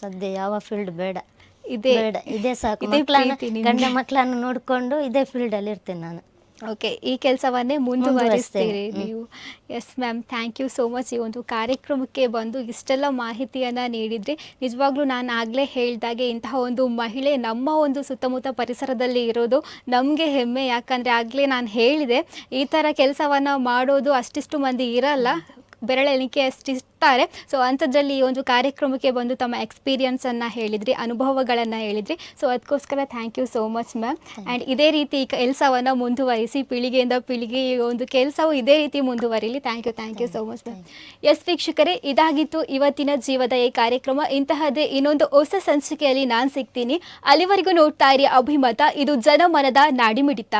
[SPEAKER 2] ಸದ್ಯ ಯಾವ ಫೀಲ್ಡ್ ಬೇಡ.
[SPEAKER 1] ಇದೇ
[SPEAKER 2] ಬೇಡ. ಇದೇ ಸಾಕು.
[SPEAKER 1] ಇದೇ
[SPEAKER 2] ಮಕ್ಕಳನ್ನ
[SPEAKER 1] ಪ್ರೀತಿ ನಿಮ್ಗೆ.
[SPEAKER 2] ಗಂಡ ಮಕ್ಕಳನ್ನು ನೋಡಿಕೊಂಡು ಇದೇ ಫೀಲ್ಡಲ್ಲಿ ಇರ್ತೇನೆ ನಾನು.
[SPEAKER 1] ಓಕೆ ಈ ಕೆಲಸವನ್ನೇ ಮುಂದುವರಿಸ್ತೀರಿ ನೀವು. Yes ma'am thank you so much ಈ ಒಂದು ಕಾರ್ಯಕ್ರಮಕ್ಕೆ ಬಂದು ಇಷ್ಟೆಲ್ಲ ಮಾಹಿತಿಯನ್ನು ನೀಡಿದ್ರಿ. ನಿಜವಾಗ್ಲೂ ನಾನು ಆಗಲೇ ಹೇಳಿದಾಗೆ ಇಂತಹ ಒಂದು ಮಹಿಳೆ ನಮ್ಮ ಒಂದು ಸುತ್ತಮುತ್ತ ಪರಿಸರದಲ್ಲಿ ಇರೋದು ನಮಗೆ ಹೆಮ್ಮೆ. ಯಾಕಂದರೆ ಆಗಲೇ ನಾನು ಹೇಳಿದೆ ಈ ಥರ ಕೆಲಸವನ್ನು ಮಾಡೋದು ಅಷ್ಟಿಷ್ಟು ಮಂದಿ ಇರಲ್ಲ. ಬೆರಳೆಣಿಕೆ ಅಷ್ಟಿರ್ತಾರೆ ಸೊ ಅಂಥದ್ರಲ್ಲಿ ಈ ಒಂದು ಕಾರ್ಯಕ್ರಮಕ್ಕೆ ಬಂದು ತಮ್ಮ ಎಕ್ಸ್ಪೀರಿಯನ್ಸನ್ನು ಹೇಳಿದ್ರಿ ಅನುಭವಗಳನ್ನು ಹೇಳಿದ್ರಿ. ಸೊ ಅದಕ್ಕೋಸ್ಕರ thank you so much ma'am and ಇದೇ ರೀತಿ ಈ ಕೆಲಸವನ್ನು ಮುಂದುವರಿಸಿ ಪೀಳಿಗೆಯಿಂದ ಪೀಳಿಗೆ ಈ ಒಂದು ಕೆಲಸವು ಇದೇ ರೀತಿ ಮುಂದುವರಿಲಿ. Thank you thank you so much ma'am yes ವೀಕ್ಷಕರೇ ಇದಾಗಿತ್ತು ಇವತ್ತಿನ ಜೀವದ ಈ ಕಾರ್ಯಕ್ರಮ. ಇಂತಹದ್ದೇ ಇನ್ನೊಂದು ಹೊಸ ಸಂಚಿಕೆಯಲ್ಲಿ ನಾನು ಸಿಗ್ತೀನಿ. ಅಲ್ಲಿವರೆಗೂ ನೋಡ್ತಾ ಇರಿ ಅಭಿಮತ. ಇದು ಜನಮನದ ನಾಡಿಮಿಡಿತ.